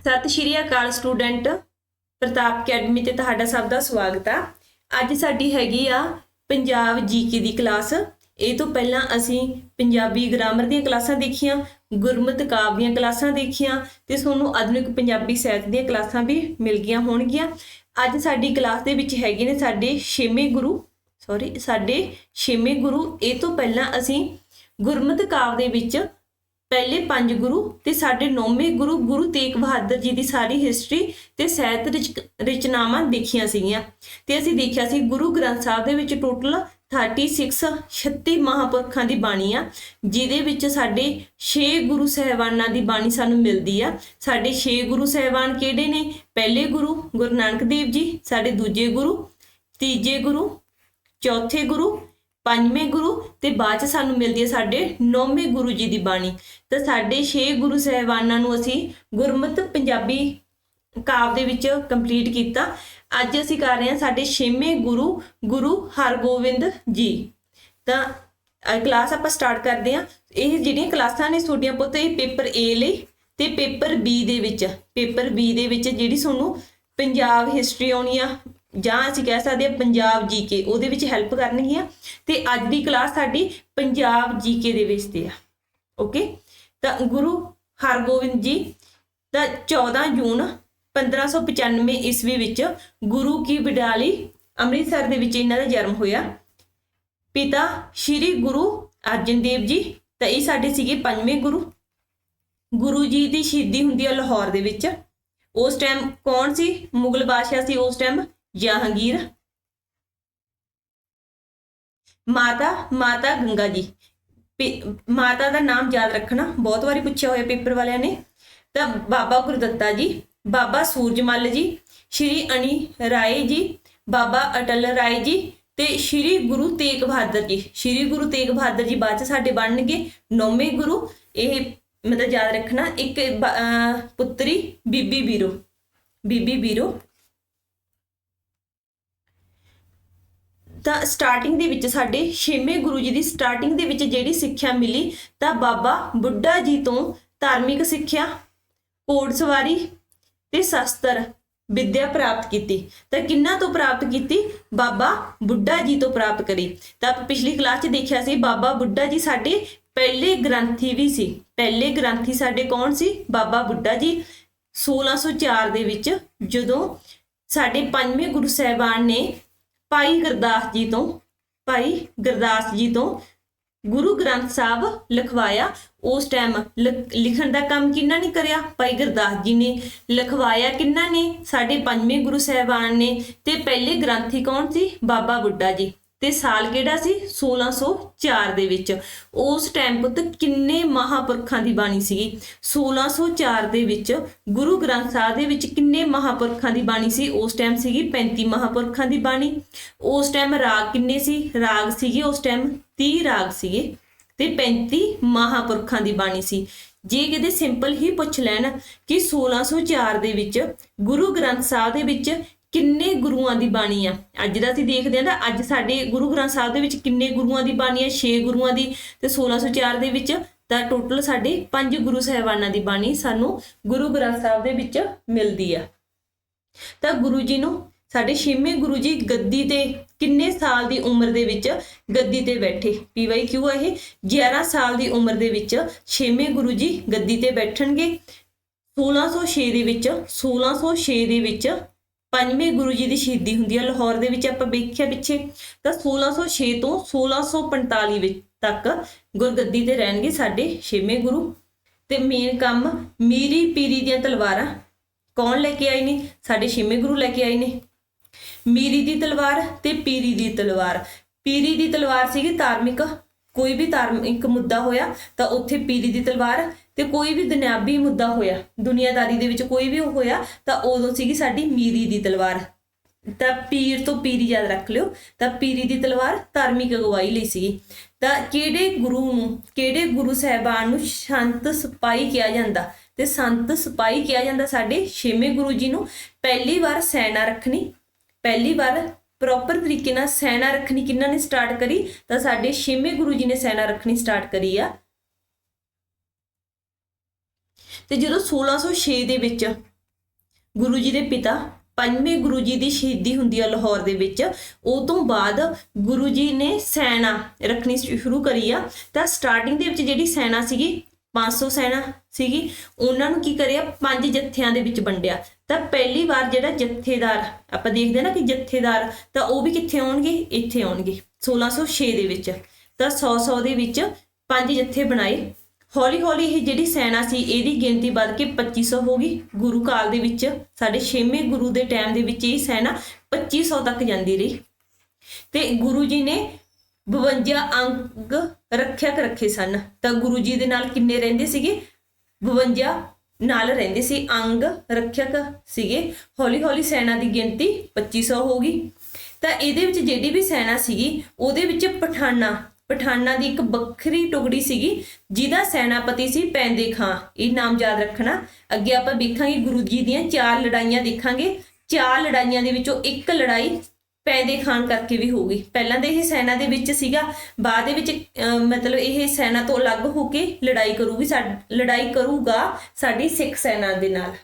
ਸਤਿ ਸ਼੍ਰੀ ਅਕਾਲ ਸਟੂਡੈਂਟ, ਪ੍ਰਤਾਪ ਅਕੈਡਮੀ ਤੇ ਤੁਹਾਡਾ ਸਭ ਦਾ ਸਵਾਗਤ ਆ। ਅੱਜ ਸਾਡੀ ਹੈਗੀ ਆ ਪੰਜਾਬ ਜੀਕੇ ਦੀ ਕਲਾਸ। ਇਹ ਤੋਂ ਪਹਿਲਾਂ ਅਸੀਂ ਪੰਜਾਬੀ ਗ੍ਰਾਮਰ ਦੀਆਂ ਕਲਾਸਾਂ ਦੇਖੀਆਂ, ਗੁਰਮਤਿ ਕਾਵਿ ਦੀਆਂ ਕਲਾਸਾਂ ਦੇਖੀਆਂ ਤੇ ਤੁਹਾਨੂੰ ਆਧੁਨਿਕ ਪੰਜਾਬੀ ਸਾਹਿਤ ਦੀਆਂ ਕਲਾਸਾਂ ਵੀ ਮਿਲ ਗਈਆਂ ਹੋਣਗੀਆਂ। ਅੱਜ ਸਾਡੀ ਕਲਾਸ ਦੇ ਵਿੱਚ ਹੈਗੇ ਨੇ ਸਾਡੇ ਛੇਵੇਂ ਗੁਰੂ ਸੌਰੀ ਸਾਡੇ ਛੇਵੇਂ ਗੁਰੂ। ਇਹ ਤੋਂ ਪਹਿਲਾਂ ਅਸੀਂ ਗੁਰਮਤਿ ਕਾਵਿ ਦੇ ਵਿੱਚ ਪਹਿਲੇ ਪੰਜ ਗੁਰੂ ਤੇ ਸਾਡੇ ਨੌਵੇਂ ਗੁਰੂ ਗੁਰੂ ਤੇਗ ਬਹਾਦਰ ਜੀ ਦੀ ਸਾਰੀ ਹਿਸਟਰੀ ਤੇ ਸਾਹਿਤ ਰਿਚ- ਰਚਨਾਵਾਂ ਦੇਖੀਆਂ ਸੀਗੀਆਂ। ਤੇ ਅਸੀਂ ਦੇਖਿਆ ਸੀ ਗੁਰੂ ਗ੍ਰੰਥ ਸਾਹਿਬ ਦੇ ਵਿੱਚ ਟੋਟਲ 36 36 ਮਹਾਪੁਰਖਾਂ ਦੀ ਬਾਣੀ ਆ, ਜਿਹਦੇ ਵਿੱਚ ਸਾਡੇ 6 ਗੁਰੂ ਸਹਿਬਾਨਾਂ ਦੀ ਬਾਣੀ ਸਾਨੂੰ ਮਿਲਦੀ ਆ। ਸਾਡੇ 6 ਗੁਰੂ ਸਹਿਬਾਨ ਕਿਹੜੇ ਨੇ? ਪਹਿਲੇ ਗੁਰੂ ਗੁਰੂ ਨਾਨਕ ਦੇਵ ਜੀ, ਸਾਡੇ ਦੂਜੇ ਗੁਰੂ, ਤੀਜੇ ਗੁਰੂ, ਚੌਥੇ ਗੁਰੂ ਪੰਜਵੇਂ ਗੁਰੂ ਤੇ ਬਾਅਦ ਚ ਸਾਨੂੰ ਮਿਲਦੀ ਹੈ ਸਾਡੇ ਨੌਵੇਂ ਗੁਰੂ ਜੀ ਦੀ ਬਾਣੀ। ਤਾਂ ਸਾਡੇ 6 ਗੁਰੂ ਸਹਿਬਾਨਾਂ ਨੂੰ ਅਸੀਂ ਗੁਰਮਤਿ ਪੰਜਾਬੀ ਕਾਵ ਦੇ ਵਿੱਚ ਕੰਪਲੀਟ ਕੀਤਾ। ਅੱਜ ਅਸੀਂ ਕਰ ਰਹੇ ਹਾਂ ਸਾਡੇ 6ਵੇਂ ਗੁਰੂ ਗੁਰੂ ਹਰਗੋਬਿੰਦ ਜੀ। ਤਾਂ ਕਲਾਸ ਆਪਾਂ ਸਟਾਰਟ ਕਰਦੇ ਹਾਂ। ਇਹ ਜਿਹੜੀਆਂ ਕਲਾਸਾਂ ਨੇ ਤੁਹਾਡੀਆਂ ਪੁੱਤ, ਇਹ ਪੇਪਰ A ਲਈ ਤੇ ਪੇਪਰ B ਦੇ ਵਿੱਚ। ਪੇਪਰ B ਦੇ ਵਿੱਚ ਜਿਹੜੀ ਤੁਹਾਨੂੰ ਪੰਜਾਬ ਹਿਸਟਰੀ ਆਉਣੀ ਆ ਜਾਂ ਅਸੀਂ ਕਹਿ ਸਕਦੇ ਹਾਂ ਪੰਜਾਬ ਜੀਕੇ ਉਹਦੇ ਵਿੱਚ ਹੈਲਪ ਕਰਨਗੀਆਂ ਤੇ ਅੱਜ ਦੀ ਕਲਾਸ ਸਾਡੀ ਪੰਜਾਬ ਜੀਕੇ ਦੇ ਵਿੱਚ ਤੇ ਆ। ਓਕੇ ਤਾਂ ਗੁਰੂ ਹਰਗੋਬਿੰਦ ਜੀ ਤਾਂ 14 ਜੂਨ 1595 ਈਸਵੀ ਵਿੱਚ ਗੁਰੂ ਕੀ ਬਿਡਾਲੀ ਅੰਮ੍ਰਿਤਸਰ ਦੇ ਵਿੱਚ ਇਹਨਾਂ ਦਾ ਜਨਮ ਹੋਇਆ। ਪਿਤਾ ਸ਼੍ਰੀ ਗੁਰੂ ਅਰਜਨ ਦੇਵ ਜੀ, ਤਾਂ ਇਹ ਸਾਡੇ ਸੀਗੇ ਪੰਜਵੇਂ ਗੁਰੂ। ਗੁਰੂ ਜੀ ਦੀ ਸ਼ਹੀਦੀ ਹੁੰਦੀ ਹੈ ਲਾਹੌਰ ਦੇ ਵਿੱਚ। ਉਸ ਟਾਈਮ ਕੌਣ ਸੀ? ਮੁਗਲ ਬਾਦਸ਼ਾਹ ਸੀ ਉਸ ਟਾਈਮ ਜਹਾਂਗੀਰ ਮਾਤਾ ਮਾਤਾ ਗੰਗਾ ਜੀ। ਪੇ- ਮਾਤਾ ਦਾ ਨਾਮ ਯਾਦ ਰੱਖਣਾ, ਬਹੁਤ ਵਾਰੀ ਪੁੱਛਿਆ ਹੋਇਆ ਪੇਪਰ ਵਾਲਿਆਂ ਨੇ। ਤਾਂ ਬਾਬਾ ਗੁਰਦੱਤਾ ਜੀ, ਬਾਬਾ ਸੂਰਜਮਲ ਜੀ, ਸ਼੍ਰੀ ਅਣੀ ਰਾਏ ਜੀ, ਬਾਬਾ ਅਟਲ ਰਾਏ ਜੀ ਤੇ ਸ਼੍ਰੀ ਗੁਰੂ ਤੇਗ ਬਹਾਦਰ ਜੀ। ਸ਼੍ਰੀ ਗੁਰੂ ਤੇਗ ਬਹਾਦਰ ਜੀ ਬਾਅਦ ਚ ਸਾਡੇ ਬਣਨਗੇ ਨੌਵੇਂ ਗੁਰੂ। ਇਹ ਮਤਲਬ ਯਾਦ ਰੱਖਣਾ, ਇੱਕ ਪੁੱਤਰੀ ਬੀਬੀ ਬੀਰੋ। ਬੀਬੀ ਬੀਰੋ ਤਾਂ ਸਟਾਰਟਿੰਗ ਦੇ ਵਿੱਚ ਸਾਡੇ ਛੇਵੇਂ ਗੁਰੂ ਜੀ ਦੀ ਸਟਾਰਟਿੰਗ ਦੇ ਵਿੱਚ ਜਿਹੜੀ ਸਿੱਖਿਆ ਮਿਲੀ, ਤਾਂ ਬਾਬਾ ਬੁੱਢਾ ਜੀ ਤੋਂ ਧਾਰਮਿਕ ਸਿੱਖਿਆ ਘੋੜ ਸਵਾਰੀ ਤੇ ਸ਼ਸਤਰ ਵਿੱਦਿਆ ਪ੍ਰਾਪਤ ਕੀਤੀ। ਤਾਂ ਕਿੰਨਾ ਤੋਂ ਪ੍ਰਾਪਤ ਕੀਤੀ? ਬਾਬਾ ਬੁੱਢਾ ਜੀ ਤੋਂ ਪ੍ਰਾਪਤ ਕਰੀ। ਤਾਂ ਪਿਛਲੀ ਕਲਾਸ 'ਚ ਦੇਖਿਆ ਸੀ, ਬਾਬਾ ਬੁੱਢਾ ਜੀ ਸਾਡੇ ਪਹਿਲੇ ਗ੍ਰੰਥੀ ਵੀ ਸੀ। ਪਹਿਲੇ ਗ੍ਰੰਥੀ ਸਾਡੇ ਕੌਣ ਸੀ? ਬਾਬਾ ਬੁੱਢਾ ਜੀ। 1604 ਦੇ ਵਿੱਚ ਜਦੋਂ ਸਾਡੇ ਪੰਜਵੇਂ ਗੁਰੂ ਸਾਹਿਬਾਨ ਨੇ ਭਾਈ ਗੁਰਦਾਸ ਜੀ ਤੋਂ, ਭਾਈ ਗੁਰਦਾਸ ਜੀ ਤੋਂ ਗੁਰੂ ਗ੍ਰੰਥ ਸਾਹਿਬ ਲਿਖਵਾਇਆ। ਉਸ ਟਾਈਮ ਲਿਖਣ ਦਾ ਕੰਮ ਕਿੰਨਾ ਨੇ ਕਰਿਆ? ਭਾਈ ਗੁਰਦਾਸ ਜੀ ਨੇ ਲਿਖਵਾਇਆ ਕਿੰਨਾ ਨੇ? ਸਾਡੇ ਪੰਜਵੇਂ ਗੁਰੂ ਸਾਹਿਬਾਨ ਨੇ। ਤੇ ਪਹਿਲੇ ਗ੍ਰੰਥੀ ਕੌਣ ਸੀ? ਬਾਬਾ ਬੁੱਢਾ ਜੀ। ਤੇ ਸਾਲ ਕਿਹੜਾ ਸੀ? 1604 ਦੇ ਵਿੱਚ। ਉਸ ਟਾਈਮ ਪੁੱਤ ਕਿੰਨੇ ਮਹਾਪੁਰਖਾਂ ਦੀ ਬਾਣੀ ਸੀਗੀ? 1604 ਦੇ ਵਿੱਚ ਗੁਰੂ ਗ੍ਰੰਥ ਸਾਹਿਬ ਦੇ ਵਿੱਚ ਕਿੰਨੇ ਮਹਾਪੁਰਖਾਂ ਦੀ ਬਾਣੀ ਸੀ? ਉਸ ਟਾਈਮ ਸੀਗੀ 35 ਮਹਾਪੁਰਖਾਂ ਦੀ ਬਾਣੀ। ਉਸ ਟਾਈਮ ਰਾਗ ਕਿੰਨੇ ਸੀ? ਰਾਗ ਸੀਗੇ ਉਸ ਟਾਈਮ 30 ਰਾਗ ਸੀਗੇ। ਤੇ 35 ਮਹਾਪੁਰਖਾਂ ਦੀ ਬਾਣੀ ਸੀ। ਜੇ ਕਿਤੇ ਸਿੰਪਲ ਹੀ ਪੁੱਛ ਲੈਣ ਕਿ 1604 ਦੇ ਵਿੱਚ ਗੁਰੂ ਗ੍ਰੰਥ ਸਾਹਿਬ ਦੇ ਵਿੱਚ ਕਿੰਨੇ ਗੁਰੂਆਂ ਦੀ ਬਾਣੀ ਆ। ਅੱਜ ਦਾ ਅਸੀਂ ਦੇਖਦੇ ਹਾਂ ਤਾਂ ਅੱਜ ਸਾਡੇ ਗੁਰੂ ਗ੍ਰੰਥ ਸਾਹਿਬ ਦੇ ਵਿੱਚ ਕਿੰਨੇ ਗੁਰੂਆਂ ਦੀ ਬਾਣੀ ਆ 6 ਗੁਰੂਆਂ ਦੀ ਤੇ 1604 ਦੇ ਵਿੱਚ ਤਾਂ ਟੋਟਲ ਸਾਡੇ 5 ਗੁਰੂ ਸਾਹਿਬਾਨਾਂ ਦੀ ਬਾਣੀ ਸਾਨੂੰ ਗੁਰੂ ਗ੍ਰੰਥ ਸਾਹਿਬ ਦੇ ਵਿੱਚ ਮਿਲਦੀ ਆ। ਤਾਂ ਗੁਰੂ ਜੀ ਨੂੰ ਸਾਡੇ ਛੇਵੇਂ ਗੁਰੂ ਜੀ ਗੱਦੀ ਤੇ ਕਿੰਨੇ ਸਾਲ ਦੀ ਉਮਰ ਦੇ ਵਿੱਚ ਗੱਦੀ ਤੇ ਬੈਠੇ? ਪੀਵਾਈ ਕਿਉਂ ਇਹ? 11 ਸਾਲ ਦੀ ਉਮਰ ਦੇ ਵਿੱਚ ਛੇਵੇਂ ਗੁਰੂ ਜੀ ਗੱਦੀ ਤੇ ਬੈਠਣਗੇ। 1606 ਦੇ ਵਿੱਚ 1606 ਦੇ ਵਿੱਚ ਪੰਜਵੇਂ ਗੁਰੂ ਜੀ ਦੀ ਸ਼ਹੀਦੀ ਹੁੰਦੀ ਹੈ ਲਾਹੌਰ ਦੇ ਵਿੱਚ ਆਪਾਂ ਵੇਖਿਆ ਪਿੱਛੇ, ਤਾਂ 1606 ਤੋਂ 1645 ਵਿੱਚ ਤੱਕ ਗੁਰਗੱਦੀ ਤੇ ਰਹਿਣਗੇ ਸਾਡੇ ਛੇਵੇਂ ਗੁਰੂ। ਤੇ ਮੇਨ ਕੰਮ ਮੀਰੀ ਪੀਰੀ ਦੀਆਂ ਤਲਵਾਰਾਂ ਕੌਣ ਲੈ ਕੇ ਆਏ ਨੇ? ਸਾਡੇ ਛੇਵੇਂ ਗੁਰੂ ਲੈ ਕੇ ਆਏ ਨੇ। ਮੀਰੀ ਦੀ ਤਲਵਾਰ ਤੇ ਪੀਰੀ ਦੀ ਤਲਵਾਰ। ਪੀਰੀ ਦੀ ਤਲਵਾਰ ਸੀਗੀ ਧਾਰਮਿਕ ਕੋਈ ਵੀ ਧਾਰਮਿਕ ਮੁੱਦਾ ਹੋਇਆ ਤਾਂ ਉੱਥੇ ਪੀਰੀ ਦੀ ਤਲਵਾਰ ਤੇ ਕੋਈ ਵੀ ਦੁਨਿਆਵੀ ਮੁੱਦਾ ਹੋਇਆ, ਦੁਨੀਆਦਾਰੀ ਦੇ ਵਿੱਚ ਕੋਈ ਵੀ ਹੋਇਆ ਤਾਂ ਉਦੋਂ ਸੀਗੀ ਸਾਡੀ ਮੀਰੀ ਦੀ ਤਲਵਾਰ। ਤਾਂ ਪੀਰ ਤੋਂ ਪੀਰੀ ਯਾਦ ਰੱਖ ਲਿਓ, ਤਾਂ ਪੀਰੀ ਦੀ ਤਲਵਾਰ ਧਾਰਮਿਕ ਅਗਵਾਈ ਲਈ ਸੀਗੀ। ਤਾਂ ਕਿਹੜੇ ਗੁਰੂ ਨੂੰ, ਕਿਹੜੇ ਗੁਰੂ ਸਾਹਿਬਾਨ ਨੂੰ ਸੰਤ ਸਿਪਾਹੀ ਕਿਹਾ ਜਾਂਦਾ? ਤੇ ਸੰਤ ਸਿਪਾਹੀ ਕਿਹਾ ਜਾਂਦਾ ਸਾਡੇ ਛੇਵੇਂ ਗੁਰੂ ਜੀ ਨੂੰ। ਪਹਿਲੀ ਵਾਰ ਸੈਨਾ ਰੱਖਣੀ, ਪਹਿਲੀ ਵਾਰ ਪ੍ਰੋਪਰ ਤਰੀਕੇ ਨਾਲ ਸੈਨਾ ਰੱਖਣੀ ਕਿੰਨਾਂ ਨੇ ਸਟਾਰਟ ਕਰੀ? ਤਾਂ ਸਾਡੇ ਛੇਵੇਂ ਗੁਰੂ ਜੀ ਨੇ ਸੈਨਾ ਰੱਖਣੀ ਸਟਾਰਟ ਕਰੀ ਆ। ਤੇ ਜਦੋਂ 1606 ਦੇ ਵਿੱਚ ਗੁਰੂ ਜੀ ਦੇ ਪਿਤਾ, ਪੰਜਵੇਂ ਗੁਰੂ ਜੀ ਦੀ ਸ਼ਹੀਦੀ ਹੁੰਦੀ ਆ ਲਾਹੌਰ ਦੇ ਵਿੱਚ, ਉਹ ਤੋਂ ਬਾਅਦ ਗੁਰੂ ਜੀ ਨੇ ਸੈਨਾ ਰੱਖਣੀ ਸ਼ੁਰੂ ਕਰੀ ਆ। ਤਾਂ ਸਟਾਰਟਿੰਗ ਦੇ ਵਿੱਚ ਜਿਹੜੀ ਸੈਨਾ ਸੀਗੀ 500 ਸੈਨਾ ਸੀਗੀ, ਉਹਨਾਂ ਨੂੰ ਕੀ ਕਰਿਆ? ਪੰਜ ਜੱਥਿਆਂ ਦੇ ਵਿੱਚ ਵੰਡਿਆ। ਤਾਂ ਪਹਿਲੀ ਵਾਰ ਜਿਹੜਾ ਜਥੇਦਾਰ, ਆਪਾਂ ਦੇਖਦੇ ਨਾ ਕਿ ਜਥੇਦਾਰ ਤਾਂ ਉਹ ਵੀ ਕਿੱਥੇ ਆਉਣਗੇ? ਇੱਥੇ ਆਉਣਗੇ। 1606 ਦੇ ਵਿੱਚ। ਤਾਂ 100 100 ਦੇ ਵਿੱਚ ਪੰਜ ਜਥੇ ਬਣਾਏ। ਹੌਲੀ ਹੌਲੀ ਇਹ ਜਿਹੜੀ ਸੈਨਾ ਸੀ, ਇਹਦੀ ਗਿਣਤੀ ਵੱਧ ਕੇ 2500 ਹੋ ਗਈ। ਗੁਰੂ ਕਾਲ ਦੇ ਵਿੱਚ ਸਾਡੇ 6ਵੇਂ ਗੁਰੂ ਦੇ ਟਾਈਮ ਦੇ ਵਿੱਚ ਇਹ ਸੈਨਾ 2500 ਤੱਕ ਜਾਂਦੀ ਰਹੀ। ਤੇ ਗੁਰੂ ਜੀ ਨੇ 52 ਅੰਗ ਰੱਖਿਆ ਰੱਖੇ ਸਨ। ਤਾਂ ਗੁਰੂ ਜੀ ਦੇ ਨਾਲ ਕਿੰਨੇ ਰਹਿੰਦੇ ਸੀਗੇ? 52 ਨਾਲ ਰਹਿੰਦੇ ਸੀ ਅੰਗ ਰੱਖਿਅਕ ਸੀਗੇ। ਹੌਲੀ ਹੌਲੀ ਸੈਨਾ ਦੀ ਗਿਣਤੀ 2500 ਹੋ ਗਈ। ਤਾਂ ਇਹਦੇ ਵਿੱਚ ਜਿਹੜੀ ਵੀ ਸੈਨਾ ਸੀਗੀ, ਉਹਦੇ ਵਿੱਚ ਪਠਾਨਾ ਪਠਾਨਾ ਦੀ ਇੱਕ ਵੱਖਰੀ ਟੁਕੜੀ ਸੀਗੀ, ਜਿਹਦਾ ਸੈਨਾਪਤੀ ਸੀ ਪੈਂਦੇ ਖਾਂ। ਇਹ ਨਾਮ ਯਾਦ ਰੱਖਣਾ। ਅੱਗੇ ਆਪਾਂ ਵੇਖਾਂਗੇ ਗੁਰੂ ਜੀ ਦੀਆਂ ਚਾਰ ਲੜਾਈਆਂ ਦੇਖਾਂਗੇ। ਚਾਰ ਲੜਾਈਆਂ ਦੇ ਵਿੱਚੋਂ ਇੱਕ ਲੜਾਈ ਪੈਦੇ ਖਾਨ ਕਰਕੇ ਵੀ ਹੋ ਗਈ ਪਹਿਲਾਂ ਦੇ ਇਹ ਸੈਨਾ ਦੇ ਵਿੱਚ ਸੀਗਾ, ਬਾਅਦ ਦੇ ਵਿੱਚ ਮਤਲਬ ਇਹ ਸੈਨਾ ਤੋਂ ਅਲੱਗ ਹੋ ਕੇ ਲੜਾਈ ਕਰੂਗੀ ਸਾਡ- ਲੜਾਈ ਕਰੂਗਾ ਸਾਡੀ ਸਿੱਖ ਸੈਨਾ ਦੇ ਨਾਲ।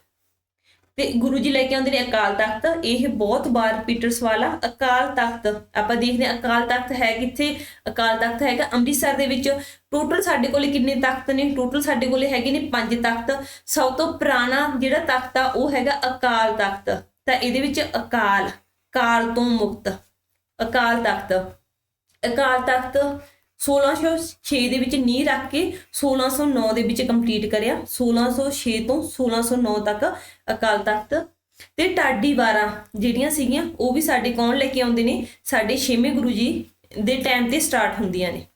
ਤੇ ਗੁਰੂ ਜੀ ਲੈ ਕੇ ਆਉਂਦੇ ਨੇ ਅਕਾਲ ਤਖਤ। ਇਹ ਬਹੁਤ ਵਾਰ ਰਿਪੀਟਡ ਸਵਾਲ ਆ ਅਕਾਲ ਤਖਤ। ਆਪਾਂ ਦੇਖਦੇ ਹਾਂ ਅਕਾਲ ਤਖਤ ਹੈ ਕਿੱਥੇ? ਅਕਾਲ ਤਖਤ ਹੈਗਾ ਅੰਮ੍ਰਿਤਸਰ ਦੇ ਵਿੱਚ। ਟੋਟਲ ਸਾਡੇ ਕੋਲੇ ਕਿੰਨੇ ਤਖਤ ਨੇ? ਟੋਟਲ ਸਾਡੇ ਕੋਲੇ ਹੈਗੇ ਨੇ ਪੰਜ ਤਖਤ। ਸਭ ਤੋਂ ਪੁਰਾਣਾ ਜਿਹੜਾ ਤਖਤ ਆ, ਉਹ ਹੈਗਾ ਅਕਾਲ ਤਖਤ। ਤਾਂ ਇਹਦੇ ਵਿੱਚ ਅਕਾਲ। ਕਾਲ ਤੋਂ ਮੁਕਤ, ਅਕਾਲ ਤਖਤ। ਅਕਾਲ ਤਖਤ 1606 ਦੇ ਵਿੱਚ ਨੀਂਹ ਰੱਖ ਕੇ 1609 ਦੇ ਵਿੱਚ ਕੰਪਲੀਟ ਕਰਿਆ। 1606 ਤੋਂ 1609 ਤੱਕ ਅਕਾਲ ਤਖਤ। ਤੇ ਟਾਡੀ ਵਾਰਾਂ ਜਿਹੜੀਆਂ ਸੀਗੀਆਂ, ਉਹ ਵੀ ਸਾਡੇ ਕੌਣ ਲੈ ਕੇ ਆਉਂਦੇ ਨੇ? ਸਾਡੇ ਛੇਵੇਂ ਗੁਰੂ ਜੀ ਦੇ ਟਾਈਮ ਤੇ ਸਟਾਰਟ ਹੁੰਦੀਆਂ ਨੇ।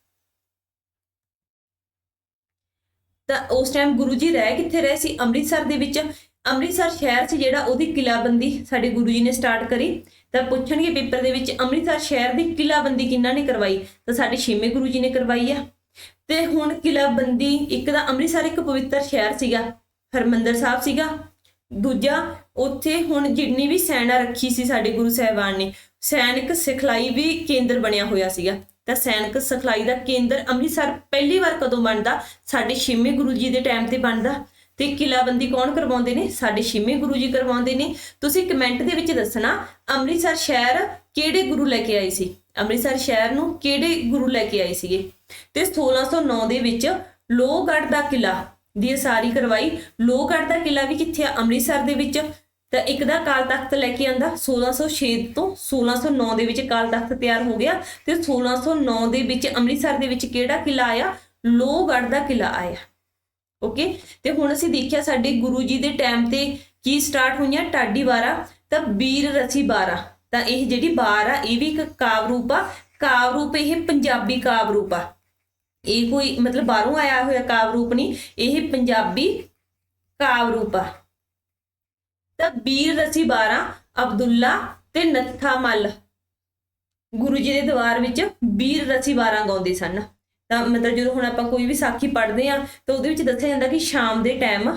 ਤਾਂ ਉਸ ਟਾਈਮ ਗੁਰੂ ਜੀ ਰਹਿ ਕਿੱਥੇ ਰਹੇ ਸੀ? ਅੰਮ੍ਰਿਤਸਰ ਦੇ ਵਿੱਚ। ਅੰਮ੍ਰਿਤਸਰ ਸ਼ਹਿਰ 'ਚ ਜਿਹੜਾ, ਉਹਦੀ ਕਿਲਾਬੰਦੀ ਸਾਡੇ ਗੁਰੂ ਜੀ ਨੇ ਸਟਾਰਟ ਕਰੀ। ਤਾਂ ਪੁੱਛਣਗੇ ਪੇਪਰ ਦੇ ਵਿੱਚ ਅੰਮ੍ਰਿਤਸਰ ਸ਼ਹਿਰ ਦੀ ਕਿਲਾਬੰਦੀ ਕਿਹਨਾਂ ਨੇ ਕਰਵਾਈ? ਤਾਂ ਸਾਡੇ ਛੇਵੇਂ ਗੁਰੂ ਜੀ ਨੇ ਕਰਵਾਈ ਆ। ਤੇ ਹੁਣ ਕਿਲਾਬੰਦੀ ਇੱਕ ਤਾਂ ਅੰਮ੍ਰਿਤਸਰ, ਇੱਕ ਪਵਿੱਤਰ ਸ਼ਹਿਰ ਸੀਗਾ, ਹਰਮੰਦਰ ਸਾਹਿਬ ਸੀਗਾ। ਦੂਜਾ, ਉੱਥੇ ਹੁਣ ਜਿੰਨੀ ਵੀ ਸੈਨਾ ਰੱਖੀ ਸੀ ਸਾਡੇ ਗੁਰੂ ਸਾਹਿਬਾਨ ਨੇ, ਸੈਨਿਕ ਸਿਖਲਾਈ ਵੀ ਕੇਂਦਰ ਬਣਿਆ ਹੋਇਆ ਸੀਗਾ। ਤਾਂ ਸੈਨਿਕ ਸਿਖਲਾਈ ਦਾ ਕੇਂਦਰ ਅੰਮ੍ਰਿਤਸਰ ਪਹਿਲੀ ਵਾਰ ਕਦੋਂ ਬਣਦਾ? ਸਾਡੇ ਛੇਵੇਂ ਗੁਰੂ ਜੀ ਦੇ ਟਾਈਮ ਤੇ ਬਣਦਾ। ਤੇ ਕਿਲਾਬੰਦੀ ਕੌਣ ਕਰਵਾਉਂਦੇ ਨੇ? ਸਾਡੇ ਛੇਵੇਂ ਗੁਰੂ ਜੀ ਕਰਵਾਉਂਦੇ ਨੇ। ਤੁਸੀਂ ਕਮੈਂਟ ਦੇ ਵਿੱਚ ਦੱਸਣਾ, ਅੰਮ੍ਰਿਤਸਰ ਸ਼ਹਿਰ ਕਿਹੜੇ ਗੁਰੂ ਲੈ ਕੇ ਆਏ ਸੀ? ਅੰਮ੍ਰਿਤਸਰ ਸ਼ਹਿਰ ਨੂੰ ਕਿਹੜੇ ਗੁਰੂ ਲੈ ਕੇ ਆਏ ਸੀਗੇ? ਤੇ 1609 ਦੇ ਵਿੱਚ ਲੋਹਗੜ੍ਹ ਦਾ ਕਿਲਾ ਦੀ ਸਾਰੀ ਕਰਵਾਈ। ਲੋਹਗੜ੍ਹ ਦਾ ਕਿਲਾ ਵੀ ਕਿੱਥੇ ਆ? ਅੰਮ੍ਰਿਤਸਰ ਦੇ ਵਿੱਚ। ਤਾਂ ਇੱਕ ਦਾ ਕਾਲ ਤਖਤ ਲੈ ਕੇ ਆਂਦਾ। 1606 ਤੋਂ 1609 ਦੇ ਵਿੱਚ ਕਾਲ ਤਖਤ ਤਿਆਰ ਹੋ ਗਿਆ। ਤੇ 1609 ਦੇ ਵਿੱਚ ਅੰਮ੍ਰਿਤਸਰ ਦੇ ਵਿੱਚ ਕਿਹੜਾ ਕਿਲਾ ਆਇਆ? ਲੋਹਗੜ੍ਹ ਦਾ ਕਿਲਾ ਆਇਆ। ਓਕੇ ਤੇ ਹੁਣ ਅਸੀਂ ਦੇਖਿਆ ਸਾਡੇ ਗੁਰੂ ਜੀ ਦੇ ਟਾਈਮ ਤੇ ਕੀ ਸਟਾਰਟ ਹੋਈਆਂ? ਟਾਡੀ ਵਾਰਾ, ਤਾਂ ਵੀਰ ਰਸੀ ਬਾਰਾ। ਤਾਂ ਇਹ ਜਿਹੜੀ ਬਾਰ ਆ, ਇਹ ਵੀ ਇੱਕ ਕਾਵ ਰੂਪ ਆ। ਕਾਵ ਰੂਪ ਇਹ ਪੰਜਾਬੀ ਕਾਵ ਰੂਪ ਆ। ਇਹ ਕੋਈ ਮਤਲਬ ਬਾਹਰੋਂ ਆਇਆ ਹੋਇਆ ਕਾਵ ਰੂਪ ਨਹੀਂ, ਇਹ ਪੰਜਾਬੀ ਕਾਵ ਰੂਪ ਆ। ਤਾਂ ਵੀਰ ਰਸੀ ਬਾਰਾ, ਅਬਦੁੱਲਾ ਤੇ ਨੱਥਾ ਮੱਲ। ਗੁਰੂ ਜੀ ਦੇ ਦਰਬਾਰ ਵਿੱਚ ਵੀਰ ਰਸੀ ਬਾਰਾਂ ਗਾਉਂਦੇ ਸਨ। ਤਾਂ ਮਤਲਬ ਜਦੋਂ ਹੁਣ ਆਪਾਂ ਕੋਈ ਵੀ ਸਾਖੀ ਪੜ੍ਹਦੇ ਆ ਤਾਂ ਉਹਦੇ ਵਿੱਚ ਦੱਸਿਆ ਜਾਂਦਾ ਕਿ ਸ਼ਾਮ ਦੇ ਟਾਈਮ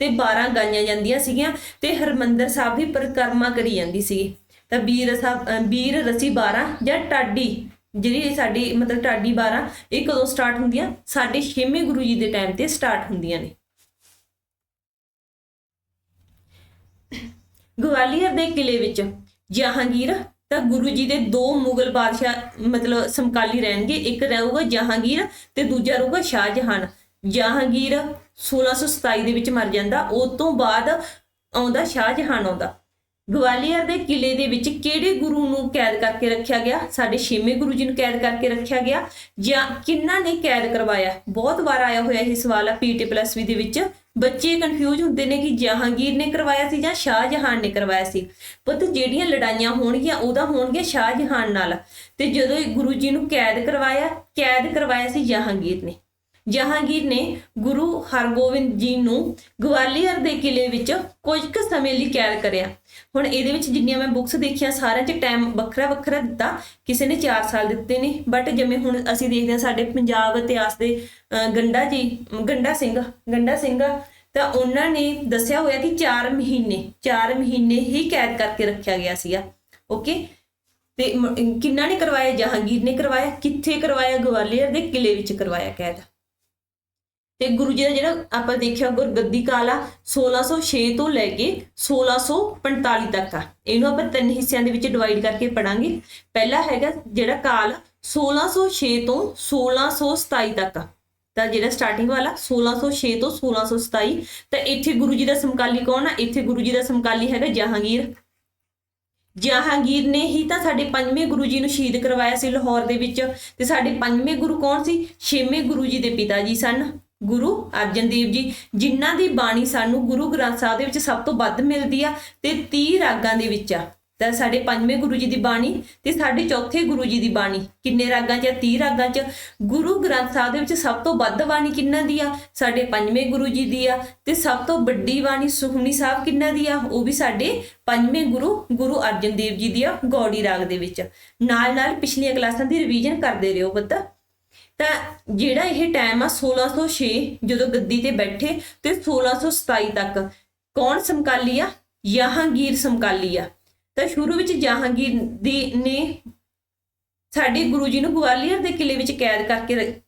ਤੇ 12 ਗਾਈਆਂ ਜਾਂਦੀਆਂ ਸੀਗੀਆਂ ਤੇ ਹਰਮੰਦਰ ਸਾਹਿਬ ਦੀ ਪਰਿਕਰਮਾ ਕਰੀ ਜਾਂਦੀ ਸੀ ਤਾਂ ਵੀਰ ਸਾਹਿਬ ਵੀਰ ਰਸੀ 12 ਜਾਂ ਟਾਡੀ, ਜਿਹੜੀ ਸਾਡੀ ਮਤਲਬ ਟਾਡੀ 12 ਇਹ ਕਦੋਂ ਸਟਾਰਟ ਹੁੰਦੀਆਂ? ਸਾਡੇ ਛੇਵੇਂ ਗੁਰੂ ਜੀ ਦੇ ਟਾਈਮ ਤੇ ਸਟਾਰਟ ਹੁੰਦੀਆਂ ਨੇ। ਗਵਾਲੀਅਰ ਦੇ ਕਿਲੇ ਵਿੱਚ ਜਹਾਂਗੀਰ ਤਾਂ ਗੁਰੂ ਜੀ ਦੇ ਦੋ ਮੁਗਲ ਬਾਦਸ਼ਾਹ ਮਤਲਬ ਸਮਕਾਲੀ ਰਹਿਣਗੇ, ਇੱਕ ਰਹੂਗਾ ਜਹਾਂਗੀਰ ਤੇ ਦੂਜਾ ਰਹੂਗਾ ਸ਼ਾਹਜਹਾਨ। ਜਹਾਂਗੀਰ 1627 ਦੇ ਵਿੱਚ ਮਰ ਜਾਂਦਾ ਉਸ ਤੋਂ ਬਾਅਦ ਆਉਂਦਾ ਸ਼ਾਹਜਹਾਨ ਆਉਂਦਾ। ਗਵਾਲੀਅਰ ਦੇ ਕਿਲੇ ਦੇ ਵਿੱਚ ਕਿਹੜੇ ਗੁਰੂ ਨੂੰ ਕੈਦ ਕਰਕੇ ਰੱਖਿਆ ਗਿਆ? ਸਾਡੇ ਛੇਵੇਂ ਗੁਰੂ ਜੀ ਨੂੰ ਕੈਦ ਕਰਕੇ ਰੱਖਿਆ ਗਿਆ ਜਾਂ ਕਿੰਨਾ ਨੇ ਕੈਦ ਕਰਵਾਇਆ? ਬਹੁਤ ਵਾਰ ਆਇਆ ਹੋਇਆ ਇਹ ਸਵਾਲ ਆ ਪੀਟੀ ਪਲੱਸ ਦੇ ਵਿੱਚ। ਬੱਚੇ ਕਨਫਿਊਜ਼ ਹੁੰਦੇ ਨੇ ਕਿ ਜਹਾਂਗੀਰ ਨੇ ਕਰਵਾਇਆ ਸੀ ਜਾਂ ਸ਼ਾਹ ਸ਼ਾਹਜਹਾਨ ਨੇ ਕਰਵਾਇਆ ਸੀ। ਪੁੱਤ, ਜਿਹੜੀਆਂ ਲੜਾਈਆਂ ਹੋਣਗੀਆਂ, ਉਹਦਾ ਹੋਣਗੀਆਂ ਸ਼ਾਹ ਜਹਾਨ ਨਾਲ। ਤੇ ਜਦੋਂ ਗੁਰੂ ਜੀ ਨੂੰ ਕੈਦ ਕਰਵਾਇਆ ਕੈਦ ਕਰਵਾਇਆ ਸੀ ਜਹਾਂਗੀਰ ਨੇ। ਜਹਾਂਗੀਰ ਨੇ ਗੁਰੂ ਹਰਗੋਬਿੰਦ ਜੀ ਨੂੰ ਗਵਾਲੀਅਰ ਦੇ ਕਿਲੇ ਵਿੱਚ ਕੁਝ ਕੁ ਸਮੇਂ ਲਈ ਕੈਦ ਕਰਿਆ। ਹੁਣ ਇਹਦੇ ਵਿੱਚ ਜਿੰਨੀਆਂ ਮੈਂ ਬੁੱਕਸ ਦੇਖੀਆਂ, ਸਾਰਿਆਂ 'ਚ ਟਾਈਮ ਵੱਖਰਾ ਵੱਖਰਾ ਦਿੱਤਾ। ਕਿਸੇ ਨੇ 4 ਸਾਲ ਦਿੱਤੇ ਨੇ। ਬਟ ਜਿਵੇਂ ਹੁਣ ਅਸੀਂ ਦੇਖਦੇ ਹਾਂ ਸਾਡੇ ਪੰਜਾਬ ਇਤਿਹਾਸ ਦੇ ਗੰਡਾ ਜੀ, ਗੰਡਾ ਸਿੰਘ ਗੰਡਾ ਸਿੰਘ, ਤਾਂ ਉਹਨਾਂ ਨੇ ਦੱਸਿਆ ਹੋਇਆ ਕਿ 4 ਮਹੀਨੇ 4 ਮਹੀਨੇ ਹੀ ਕੈਦ ਕਰਕੇ ਰੱਖਿਆ ਗਿਆ ਸੀਗਾ। ਓਕੇ ਤੇ ਮ- ਕਿੰਨਾ ਨੇ ਕਰਵਾਇਆ? ਜਹਾਂਗੀਰ ਨੇ ਕਰਵਾਇਆ। ਕਿੱਥੇ ਕਰਵਾਇਆ? ਗਵਾਲੀਅਰ ਦੇ ਕਿਲੇ ਵਿੱਚ ਕਰਵਾਇਆ ਕੈਦ। ਤੇ ਗੁਰੂ ਜੀ ਦਾ ਜਿਹੜਾ ਆਪਾਂ ਦੇਖਿਆ ਗੁਰਗੱਦੀ ਕਾਲ ਆ 1606 ਤੋਂ ਲੈ ਕੇ 1645 ਤੱਕ ਆ। ਇਹਨੂੰ ਆਪਾਂ ਤਿੰਨ ਹਿੱਸਿਆਂ ਦੇ ਵਿੱਚ ਡਿਵਾਈਡ ਕਰਕੇ ਪੜਾਂਗੇ ਪਹਿਲਾ ਹੈਗਾ ਜਿਹੜਾ ਕਾਲ 1606 ਤੋਂ 1627 ਤੱਕ ਤਾਂ ਜਿਹੜਾ ਸਟਾਰਟਿੰਗ ਵਾਲਾ 1606 ਤੋਂ 1627 ਤਾਂ ਇੱਥੇ ਗੁਰੂ ਜੀ ਦਾ ਸਮਕਾਲੀ ਕੌਣ ਆ? ਇੱਥੇ ਗੁਰੂ ਜੀ ਦਾ ਸਮਕਾਲੀ ਹੈਗਾ ਜਹਾਂਗੀਰ। ਜਹਾਂਗੀਰ ਨੇ ਹੀ ਤਾਂ ਸਾਡੇ ਪੰਜਵੇਂ ਗੁਰੂ ਜੀ ਨੂੰ ਸ਼ਹੀਦ ਕਰਵਾਇਆ ਸੀ ਲਾਹੌਰ ਦੇ ਵਿੱਚ। ਤੇ ਸਾਡੇ ਪੰਜਵੇਂ ਗੁਰੂ ਕੌਣ ਸੀ? ਛੇਵੇਂ ਗੁਰੂ ਜੀ ਦੇ ਪਿਤਾ ਜੀ ਸਨ। ਗੁਰੂ ਅਰਜਨ ਦੇਵ ਜੀ, ਜਿਨ੍ਹਾਂ ਦੀ ਬਾਣੀ ਸਾਨੂੰ ਗੁਰੂ ਗ੍ਰੰਥ ਸਾਹਿਬ ਦੇ ਵਿੱਚ ਸਭ ਤੋਂ ਵੱਧ ਮਿਲਦੀ ਆ ਤੇ 30 ਰਾਗਾਂ ਦੇ ਵਿੱਚ ਆ। ਤਾਂ ਸਾਡੇ ਪੰਜਵੇਂ ਗੁਰੂ ਜੀ ਦੀ ਬਾਣੀ ਤੇ ਸਾਡੇ ਚੌਥੇ ਗੁਰੂ ਜੀ ਦੀ ਬਾਣੀ, ਕਿੰਨੇ ਰਾਗਾਂ 'ਚ ਆ? 30 ਰਾਗਾਂ 'ਚ। ਗੁਰੂ ਗ੍ਰੰਥ ਸਾਹਿਬ ਦੇ ਵਿੱਚ ਸਭ ਤੋਂ ਵੱਧ ਬਾਣੀ ਕਿੰਨਾਂ ਦੀ ਆ? ਸਾਡੇ ਪੰਜਵੇਂ ਗੁਰੂ ਜੀ ਦੀ ਆ ਤੇ ਸਭ ਤੋਂ ਵੱਡੀ ਬਾਣੀ ਸੁਖਮਨੀ ਸਾਹਿਬ ਕਿੰਨਾਂ ਦੀ ਆ? ਉਹ ਵੀ ਸਾਡੇ ਪੰਜਵੇਂ ਗੁਰੂ ਗੁਰੂ ਅਰਜਨ ਦੇਵ ਜੀ ਦੀ ਆ, ਗੌੜੀ ਰਾਗ ਦੇ ਵਿੱਚ। ਨਾਲ ਨਾਲ ਪਿਛਲੀਆਂ ਕਲਾਸਾਂ ਦੀ ਰਿਵੀਜ਼ਨ ਕਰਦੇ ਰਹੋ ਬੱਤਾ ਤਾਂ ਜਿਹੜਾ ਇਹ ਟਾਈਮ ਆ 1606 ਜਦੋਂ ਗੱਦੀ ਤੇ ਬੈਠੇ ਤੇ 1627 ਤੱਕ, ਕੌਣ ਸਮਕਾਲੀ ਆ? ਜਹਾਂਗੀਰ ਸਮਕਾਲੀ ਆ। ਤਾਂ ਸ਼ੁਰੂ ਵਿੱਚ ਜਹਾਂਗੀਰ ਦੀ ਨੇ ਸਾਡੇ ਗੁਰੂ ਜੀ ਨੂੰ ਗਵਾਲੀਅਰ ਦੇ ਕਿਲੇ ਵਿੱਚ ਕੈਦ ਕਰਕੇ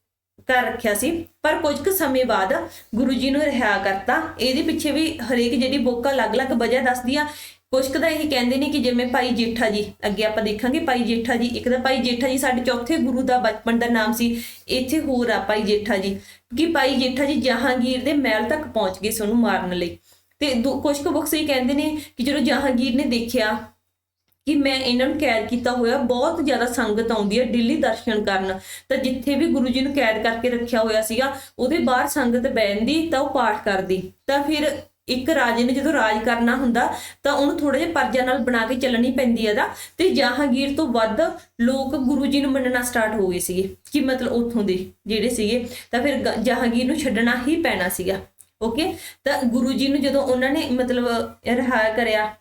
ਕਰ ਰੱਖਿਆ ਸੀ। ਪਰ ਕੁਝ ਕੁ ਸਮੇਂ ਬਾਅਦ ਗੁਰੂ ਜੀ ਨੂੰ ਰਿਹਾ ਕਰਤਾ। ਇਹਦੇ ਪਿੱਛੇ ਵੀ ਹਰੇਕ ਜਿਹੜੀ ਬੁੱਕ ਅਲੱਗ-ਅਲੱਗ ਵਜ੍ਹਾ ਦੱਸਦੀ ਆ ਕੁਝ ਕੁ ਤਾਂ ਇਹ ਕਹਿੰਦੇ ਨੇ ਕਿ ਜਿਵੇਂ ਭਾਈ ਜੇਠਾ ਜੀ, ਅੱਗੇ ਆਪਾਂ ਦੇਖਾਂਗੇ ਭਾਈ ਜੇਠਾ ਜੀ। ਇੱਕ ਤਾਂ ਭਾਈ ਜੇਠਾ ਜੀ ਸਾਡੇ ਚੌਥੇ ਗੁਰੂ ਦਾ ਬਚਪਨ ਦਾ ਨਾਮ ਸੀ। ਇੱਥੇ ਹੋਰ ਆ ਭਾਈ ਜੇਠਾ ਜੀ। ਕਿ ਭਾਈ ਜੇਠਾ ਜੀ ਜਹਾਂਗੀਰ ਦੇ ਮਹਿਲ ਤੱਕ ਪਹੁੰਚ ਗਏ ਸੋਨੂੰ ਮਾਰਨ ਲਈ। ਤੇ ਦੂ- ਕੁਝ ਕੁ ਬੁੱਕਸ ਇਹ ਕਹਿੰਦੇ ਨੇ ਕਿ ਜਦੋਂ ਜਹਾਂਗੀਰ ਨੇ ਦੇਖਿਆ ਕਿ ਮੈਂ ਇਹਨਾਂ ਨੂੰ ਕੈਦ ਕੀਤਾ ਹੋਇਆ, ਬਹੁਤ ਜ਼ਿਆਦਾ ਸੰਗਤ ਆਉਂਦੀ ਹੈ ਦਿੱਲੀ ਦਰਸ਼ਨ ਕਰਨ। ਤਾਂ ਜਿੱਥੇ ਵੀ ਗੁਰੂ ਜੀ ਨੂੰ ਕੈਦ ਕਰਕੇ ਰੱਖਿਆ ਹੋਇਆ ਸੀਗਾ, ਉਹਦੇ ਬਾਹਰ ਸੰਗਤ ਬੈਠਦੀ ਤਾਂ ਉਹ ਪਾਠ ਕਰਦੀ। ਤਾਂ ਫਿਰ ਇੱਕ ਰਾਜੇ ਨੇ ਜਦੋਂ ਰਾਜ ਕਰਨਾ ਹੁੰਦਾ, ਤਾਂ ਉਹਨੂੰ ਥੋੜਾ ਜਿਹਾ ਪਰਜਾ ਨਾਲ ਬਣਾ ਕੇ ਚੱਲਣੀ ਪੈਂਦੀ ਹੈ ਦਾ ਤੇ ਜਹਾਂਗੀਰ ਤੋਂ ਵੱਧ ਲੋਕ ਗੁਰੂ ਜੀ ਨੂੰ ਮੰਨਣਾ ਸਟਾਰਟ ਹੋ ਗਏ ਸੀਗੇ, ਕਿ ਮਤਲਬ ਉੱਥੋਂ ਦੇ ਜਿਹੜੇ ਸੀਗੇ, ਤਾਂ ਫਿਰ ਗ- ਜਹਾਂਗੀਰ ਨੂੰ ਛੱਡਣਾ ਹੀ ਪੈਣਾ ਸੀਗਾ। ਓਕੇ? ਤਾਂ ਗੁਰੂ ਜੀ ਨੂੰ ਜਦੋਂ ਉਹਨਾਂ ਨੇ ਮਤਲਬ ਰਿਹਾ ਕਰਿਆ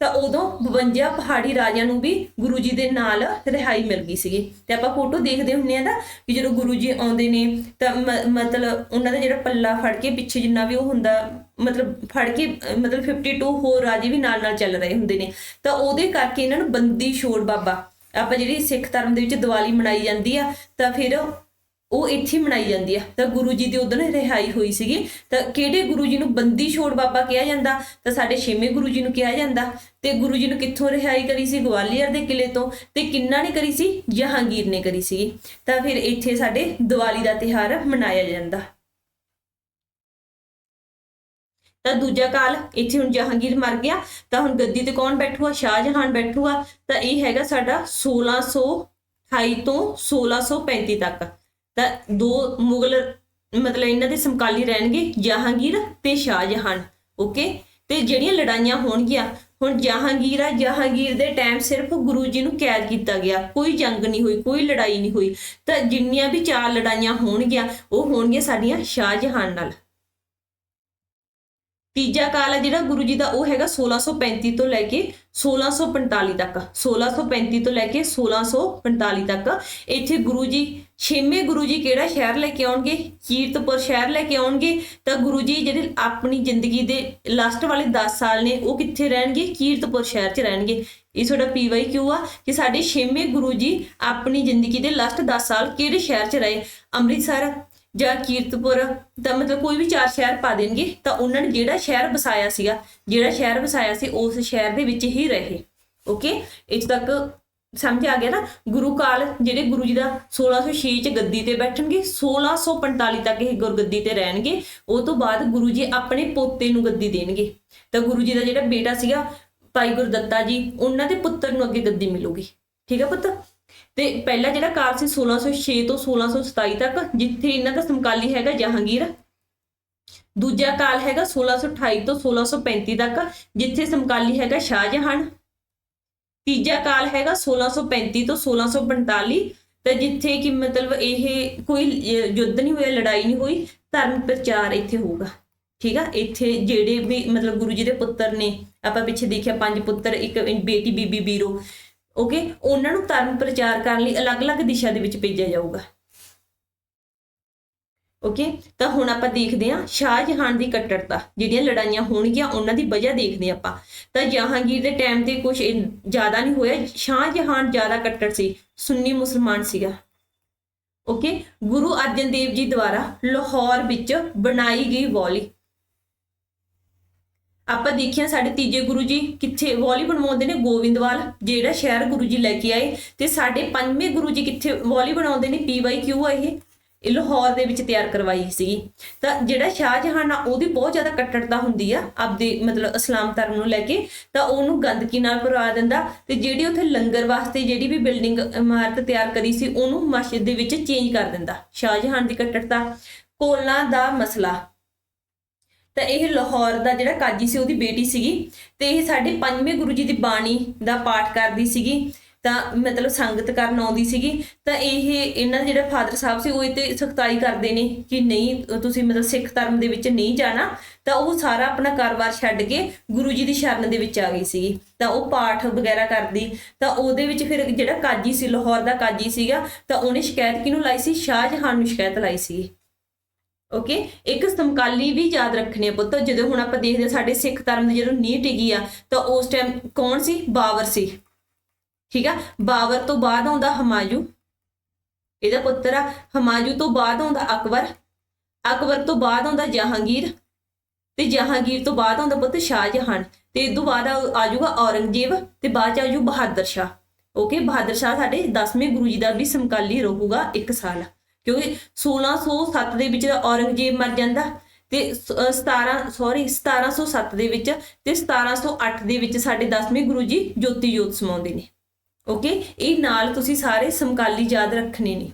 ਤਾਂ ਉਦੋਂ 52 ਪਹਾੜੀ ਰਾਜਿਆਂ ਨੂੰ ਵੀ ਗੁਰੂ ਜੀ ਦੇ ਨਾਲ ਰਿਹਾਈ ਮਿਲ ਗਈ ਸੀਗੀ। ਤੇ ਆਪਾਂ ਫੋਟੋ ਦੇਖਦੇ ਹੁੰਨੇ ਆ ਦਾ ਕਿ ਜਦੋਂ ਗੁਰੂ ਜੀ ਆਉਂਦੇ ਨੇ, ਤਾਂ ਮ- ਮਤਲਬ ਉਹਨਾਂ ਦਾ ਜਿਹੜਾ ਪੱਲਾ ਫੜ ਕੇ ਪਿੱਛੇ ਜਿੰਨਾ ਵੀ ਉਹ ਹੁੰਦਾ, ਮਤਲਬ ਫੜ ਕੇ ਅਹ ਮਤਲਬ 52 ਹੋਰ ਰਾਜੇ ਵੀ ਨਾਲ ਨਾਲ ਚੱਲ ਰਹੇ ਹੁੰਦੇ ਨੇ। ਤਾਂ ਉਹਦੇ ਕਰਕੇ ਇਹਨਾਂ ਨੂੰ ਬੰਦੀ ਛੋੜ ਬਾਬਾ। ਆਪਾਂ ਜਿਹੜੀ ਸਿੱਖ ਧਰਮ ਦੇ ਵਿੱਚ ਦੀਵਾਲੀ ਮਨਾਈ ਜਾਂਦੀ ਆ, ਤਾਂ ਫਿਰ ਉਹ ਇੱਥੇ ਮਨਾਈ ਜਾਂਦੀ ਆ। ਤਾਂ ਗੁਰੂ ਜੀ ਦੀ ਉਦੋਂ ਰਿਹਾਈ ਹੋਈ ਸੀਗੀ। ਤਾਂ ਕਿਹੜੇ ਗੁਰੂ ਜੀ ਨੂੰ ਬੰਦੀ ਛੋੜ ਬਾਬਾ ਕਿਹਾ ਜਾਂਦਾ? ਤਾਂ ਸਾਡੇ ਛੇਵੇਂ ਗੁਰੂ ਜੀ ਨੂੰ ਕਿਹਾ ਜਾਂਦਾ। ਤੇ ਗੁਰੂ ਜੀ ਨੂੰ ਕਿੱਥੋਂ ਰਿਹਾਈ ਕਰੀ ਸੀ? ਗਵਾਲੀਅਰ ਦੇ ਕਿਲੇ ਤੋਂ। ਤੇ ਕਿੰਨਾ ਨੇ ਕਰੀ ਸੀ? ਜਹਾਂਗੀਰ ਨੇ ਕਰੀ ਸੀ ਤਾਂ ਫਿਰ ਇੱਥੇ ਸਾਡੇ ਦੀਵਾਲੀ ਦਾ ਤਿਹਾਰ ਮਨਾਇਆ ਜਾਂਦਾ। ਤਾਂ ਦੂਜਾ ਕਾਲ, ਇੱਥੇ ਹੁਣ ਜਹਾਂਗੀਰ ਮਰ ਗਿਆ। ਤਾਂ ਹੁਣ ਗੱਦੀ ਤੇ ਕੌਣ ਬੈਠੂਗਾ ਸ਼ਾਹਜਹਾਨ ਬੈਠੂਗਾ ਤਾਂ ਇਹ ਹੈਗਾ ਸਾਡਾ 1628 ਤੋਂ 1635 ਤੱਕ। ਤਾਂ ਦੋ ਮੁਗਲ, ਮਤਲਬ ਇਹਨਾਂ ਦੇ ਸਮਕਾਲੀ ਰਹਿਣਗੇ ਜਹਾਂਗੀਰ ਤੇ ਸ਼ਾਹਜਹਾਨ ਓਕੇ ਤੇ ਜਿਹੜੀਆਂ ਲੜਾਈਆਂ ਹੋਣਗੀਆਂ, ਹੁਣ ਜਹਾਂਗੀਰ ਆ, ਜਹਾਂਗੀਰ ਦੇ ਟਾਈਮ ਸਿਰਫ ਗੁਰੂ ਜੀ ਨੂੰ ਕੈਦ ਕੀਤਾ ਗਿਆ, ਕੋਈ ਜੰਗ ਨਹੀਂ ਹੋਈ, ਕੋਈ ਲੜਾਈ ਨਹੀਂ ਹੋਈ, ਤਾਂ ਜਿੰਨੀਆਂ ਵੀ ਚਾਰ ਲੜਾਈਆਂ ਹੋਣਗੀਆਂ, ਉਹ ਹੋਣਗੀਆਂ ਸਾਡੀਆਂ ਸ਼ਾਹਜਹਾਨ ਨਾਲ। ਤੀਜਾ ਕਾਲ ਹੈ ਜਿਹੜਾ ਗੁਰੂ ਜੀ ਦਾ, ਉਹ ਹੈਗਾ 1635 ਤੋਂ ਲੈ ਕੇ 1645 ਤੱਕ। 1635 ਤੋਂ ਲੈ ਕੇ 1645 ਤੱਕ। ਇੱਥੇ ਗੁਰੂ ਜੀ, ਛੇਵੇਂ ਗੁਰੂ ਜੀ ਕਿਹੜਾ ਸ਼ਹਿਰ ਲੈ ਕੇ ਆਉਣਗੇ? ਕੀਰਤਪੁਰ ਸ਼ਹਿਰ ਲੈ ਕੇ ਆਉਣਗੇ। ਤਾਂ ਗੁਰੂ ਜੀ ਜਿਹੜੇ ਆਪਣੀ ਜ਼ਿੰਦਗੀ ਦੇ ਲਾਸਟ ਵਾਲੇ 10 ਸਾਲ ਨੇ, ਉਹ ਕਿੱਥੇ ਰਹਿਣਗੇ? ਕੀਰਤਪੁਰ ਸ਼ਹਿਰ 'ਚ ਰਹਿਣਗੇ। ਇਹ ਤੁਹਾਡਾ ਪੀਵਾਈ ਕਿਉਂ ਆ ਕਿ ਸਾਡੇ ਛੇਵੇਂ ਗੁਰੂ ਜੀ ਆਪਣੀ ਜ਼ਿੰਦਗੀ ਦੇ ਲਾਸਟ 10 ਸਾਲ ਕਿਹੜੇ ਸ਼ਹਿਰ 'ਚ ਰਹੇ? ਅੰਮ੍ਰਿਤਸਰ ਜਾਂ ਕੀਰਤਪੁਰ, ਤਾਂ ਮਤਲਬ ਕੋਈ ਵੀ ਚਾਰ ਸ਼ਹਿਰ ਪਾ ਦੇਣਗੇ, ਤਾਂ ਉਹਨਾਂ ਨੇ ਜਿਹੜਾ ਸ਼ਹਿਰ ਵਸਾਇਆ ਸੀਗਾ, ਜਿਹੜਾ ਸ਼ਹਿਰ ਵਸਾਇਆ ਸੀ, ਉਸ ਸ਼ਹਿਰ ਦੇ ਵਿੱਚ ਹੀ ਰਹੇ। ਓਕੇ ਇੱਥੇ ਤੱਕ ਸਮਝ ਆ ਗਿਆ ਨਾ? ਗੁਰੂ ਕਾਲ ਜਿਹੜੇ ਗੁਰੂ ਜੀ ਦਾ 1606 ਚ ਗੱਦੀ ਤੇ ਬੈਠਣਗੇ 1645 ਤੱਕ ਇਹ ਗੁਰਗੱਦੀ ਤੇ ਰਹਿਣਗੇ, ਉਹ ਤੋਂ ਬਾਅਦ ਗੁਰੂ ਜੀ ਆਪਣੇ ਪੋਤੇ ਨੂੰ ਗੱਦੀ ਦੇਣਗੇ। ਤਾਂ ਗੁਰੂ ਜੀ ਦਾ ਜਿਹੜਾ ਬੇਟਾ ਸੀਗਾ, ਭਾਈ ਗੁਰਦੱਤਾ ਜੀ, ਉਹਨਾਂ ਦੇ ਪੁੱਤਰ ਨੂੰ ਅੱਗੇ ਗੱਦੀ ਮਿਲੂਗੀ। ਠੀਕ ਹੈ ਪੁੱਤ? ਤੇ ਪਹਿਲਾ ਜਿਹੜਾ ਕਾਲ ਸੀ 1606 ਤੋਂ 1627 ਤੱਕ, ਜਿੱਥੇ ਇਹਨਾਂ ਦਾ ਸਮਕਾਲੀ ਹੈਗਾ ਜਹਾਂਗੀਰ। ਦੂਜਾ ਕਾਲ ਹੈਗਾ 1628 ਤੋਂ 1635 ਤੱਕ, ਜਿੱਥੇ ਸਮਕਾਲੀ ਹੈਗਾ ਸ਼ਾਹਜਹਾਨ। ਤੀਜਾ ਕਾਲ ਹੈਗਾ 1635 ਤੋਂ 1645 ਤੇ ਜਿੱਥੇ ਕਿ ਮਤਲਬ ਇਹ ਕੋਈ ਯੁੱਧ ਨਹੀਂ ਹੋਇਆ, ਲੜਾਈ ਨਹੀਂ ਹੋਈ, ਧਰਮ ਪ੍ਰਚਾਰ ਇੱਥੇ ਹੋਊਗਾ। ਠੀਕ ਆ? ਇੱਥੇ ਜਿਹੜੇ ਵੀ ਮਤਲਬ ਗੁਰੂ ਜੀ ਦੇ ਪੁੱਤਰ ਨੇ, ਆਪਾਂ ਪਿੱਛੇ ਦੇਖਿਆ ਪੰਜ ਪੁੱਤਰ, ਇੱਕ ਬੇਟੀ ਬੀਬੀ ਬੀਰੋ ਓਕੇ? ਉਹਨਾਂ ਨੂੰ ਧਰਮ ਪ੍ਰਚਾਰ ਕਰਨ ਲਈ ਅਲੱਗ-ਅਲੱਗ ਦਿਸ਼ਾ ਦੇ ਵਿੱਚ ਭੇਜਿਆ ਜਾਊਗਾ। ਓਕੇ? ਤਾਂ ਹੁਣ ਆਪਾਂ ਦੇਖਦੇ ਹਾਂ ਸ਼ਾਹਜਹਾਨ ਦੀ ਕੱਟੜਤਾ, ਜਿਹੜੀਆਂ ਲੜਾਈਆਂ ਹੋਣਗੀਆਂ, ਉਹਨਾਂ ਦੀ ਵਜ੍ਹਾ ਦੇਖਦੇ ਹਾਂ ਆਪਾਂ। ਤਾਂ ਜਹਾਂਗੀਰ ਦੇ ਟਾਈਮ ਤੇ ਕੁਝ ਜ਼ਿਆਦਾ ਨਹੀਂ ਹੋਇਆ। ਸ਼ਾਹਜਹਾਨ ਜ਼ਿਆਦਾ ਕੱਟੜ ਸੀ, ਸੁੰਨੀ ਮੁਸਲਮਾਨ ਸੀਗਾ। ਓਕੇ? ਗੁਰੂ ਅਰਜਨ ਦੇਵ ਜੀ ਦੁਆਰਾ ਲਾਹੌਰ ਵਿੱਚ ਬਣਾਈ ਗਈ ਵੌਲੀ। ਆਪਾਂ ਦੇਖਿਆ ਸਾਡੇ ਤੀਜੇ ਗੁਰੂ ਜੀ ਕਿੱਥੇ ਵੌਲੀ ਬਣਵਾਉਂਦੇ ਨੇ ਗੋਬਿੰਦਵਾਲ ਜਿਹੜਾ ਸ਼ਹਿਰ ਗੁਰੂ ਜੀ ਲੈ ਕੇ ਆਏ ਤੇ ਸਾਡੇ ਪੰਜਵੇਂ ਗੁਰੂ ਜੀ ਕਿੱਥੇ ਵੌਲੀ ਬਣਾਉਂਦੇ ਨੇ ਪੀਵਾਈ ਕਿਉਂ ਆ ਇਹ ਇਹ ਲਾਹੌਰ ਦੇ ਵਿੱਚ ਤਿਆਰ ਕਰਵਾਈ ਸੀਗੀ। ਤਾਂ ਜਿਹੜਾ ਸ਼ਾਹਜਹਾਨ ਆ, ਉਹਦੀ ਬਹੁਤ ਜ਼ਿਆਦਾ ਕੱਟੜਤਾ ਹੁੰਦੀ ਆ ਆਪਦੇ ਮਤਲਬ ਇਸਲਾਮ ਧਰਮ ਨੂੰ ਲੈ ਕੇ, ਤਾਂ ਉਹਨੂੰ ਗੰਦਗੀ ਨਾਲ ਭਰਵਾ ਦਿੰਦਾ ਤੇ ਜਿਹੜੀ ਉੱਥੇ ਲੰਗਰ ਵਾਸਤੇ ਜਿਹੜੀ ਵੀ ਬਿਲਡਿੰਗ ਇਮਾਰਤ ਤਿਆਰ ਕਰੀ ਸੀ, ਉਹਨੂੰ ਮਸਜਿਦ ਦੇ ਵਿੱਚ ਚੇਂਜ ਕਰ ਦਿੰਦਾ। ਸ਼ਾਹਜਹਾਨ ਦੀ ਕੱਟੜਤਾ, ਕੋਲਾਂ ਦਾ ਮਸਲਾ। ਤਾਂ ਇਹ ਲਾਹੌਰ ਦਾ ਜਿਹੜਾ ਕਾਜੀ ਸੀ, ਉਹਦੀ ਬੇਟੀ ਸੀਗੀ ਤੇ ਇਹ ਸਾਡੇ ਪੰਜਵੇਂ ਗੁਰੂ ਜੀ ਦੀ ਬਾਣੀ ਦਾ ਪਾਠ ਕਰਦੀ ਸੀਗੀ, ਤਾਂ ਮਤਲਬ ਸੰਗਤ ਕਰਨ ਆਉਂਦੀ ਸੀਗੀ, ਤਾਂ ਇਹ ਇਹਨਾਂ ਦਾ ਜਿਹੜਾ ਫਾਦਰ ਸਾਹਿਬ ਸੀ, ਉਹ ਇਹ ਤੇ ਸਖਤਾਈ ਕਰਦੇ ਨੇ ਕਿ ਨਹੀਂ, ਤੁਸੀਂ ਮਤਲਬ ਸਿੱਖ ਧਰਮ ਦੇ ਵਿੱਚ ਨਹੀਂ ਜਾਣਾ, ਤਾਂ ਉਹ ਸਾਰਾ ਆਪਣਾ ਕਾਰੋਬਾਰ ਛੱਡ ਕੇ ਗੁਰੂ ਜੀ ਦੀ ਸ਼ਰਨ ਦੇ ਵਿੱਚ ਆ ਗਈ ਸੀਗੀ, ਤਾਂ ਉਹ ਪਾਠ ਵਗੈਰਾ ਕਰਦੀ, ਤਾਂ ਉਹਦੇ ਵਿੱਚ ਫਿਰ ਜਿਹੜਾ ਕਾਜੀ ਸੀ, ਲਾਹੌਰ ਦਾ ਕਾਜੀ ਸੀਗਾ, ਤਾਂ ਉਹਨੇ ਸ਼ਿਕਾਇਤ ਕਿਹਨੂੰ ਲਾਈ ਸੀ? ਸ਼ਾਹਜਹਾਨ ਨੂੰ ਸ਼ਿਕਾਇਤ ਲਾਈ ਸੀ ਓਕੇ ਇੱਕ ਸਮਕਾਲੀ ਵੀ ਯਾਦ ਰੱਖਣੇ ਆ ਪੁੱਤ, ਜਦੋਂ ਹੁਣ ਆਪਾਂ ਦੇਖਦੇ ਹਾਂ ਸਾਡੇ ਸਿੱਖ ਧਰਮ ਦੀ ਜਦੋਂ ਨੀਂਹ ਟਿਕੀ ਆ, ਤਾਂ ਉਸ ਟਾਈਮ ਕੌਣ ਸੀ? ਬਾਬਰ ਸੀ। ਠੀਕ ਆ? ਬਾਬਰ ਤੋਂ ਬਾਅਦ ਆਉਂਦਾ ਹਮਾਯੂ। ਇਹਦਾ ਪੁੱਤਰ ਆ। ਹਮਾਯੂ ਤੋਂ ਬਾਅਦ ਆਉਂਦਾ ਅਕਬਰ। ਅਕਬਰ ਤੋਂ ਬਾਅਦ ਆਉਂਦਾ ਜਹਾਂਗੀਰ। ਤੇ ਜਹਾਂਗੀਰ ਤੋਂ ਬਾਅਦ ਆਉਂਦਾ ਪੁੱਤ ਸ਼ਾਹਜਹਾਨ। ਤੇ ਇਸ ਤੋਂ ਬਾਅਦ ਆਜੂਗਾ ਔਰੰਗਜ਼ੇਬ ਤੇ ਬਾਅਦ ਚ ਆਜੂ ਬਹਾਦਰ ਸ਼ਾਹ। ਓਕੇ ਬਹਾਦਰ ਸ਼ਾਹ ਸਾਡੇ 10ਵੇਂ ਗੁਰੂ ਜੀ ਦਾ ਵੀ ਸਮਕਾਲੀ ਰਹੂਗਾ 1 ਸਾਲ। ਕਿਉਂਕਿ 1607 ਦੇ ਵਿੱਚ ਔਰੰਗਜ਼ੇਬ ਮਰ ਜਾਂਦਾ ਤੇ ਸ- ਅਹ 17 ਸੌਰੀ 1707 ਦੇ ਵਿੱਚ ਤੇ 1708 ਦੇ ਵਿੱਚ ਸਾਡੇ 10ਵੇਂ ਗੁਰੂ ਜੀ ਜੋਤੀ ਜੋਤ ਸਮਾਉਂਦੇ ਨੇ। ਓਕੇ ਇਹ ਨਾਲ ਤੁਸੀਂ ਸਾਰੇ ਸਮਕਾਲੀ ਯਾਦ ਰੱਖਣੇ ਨੇ।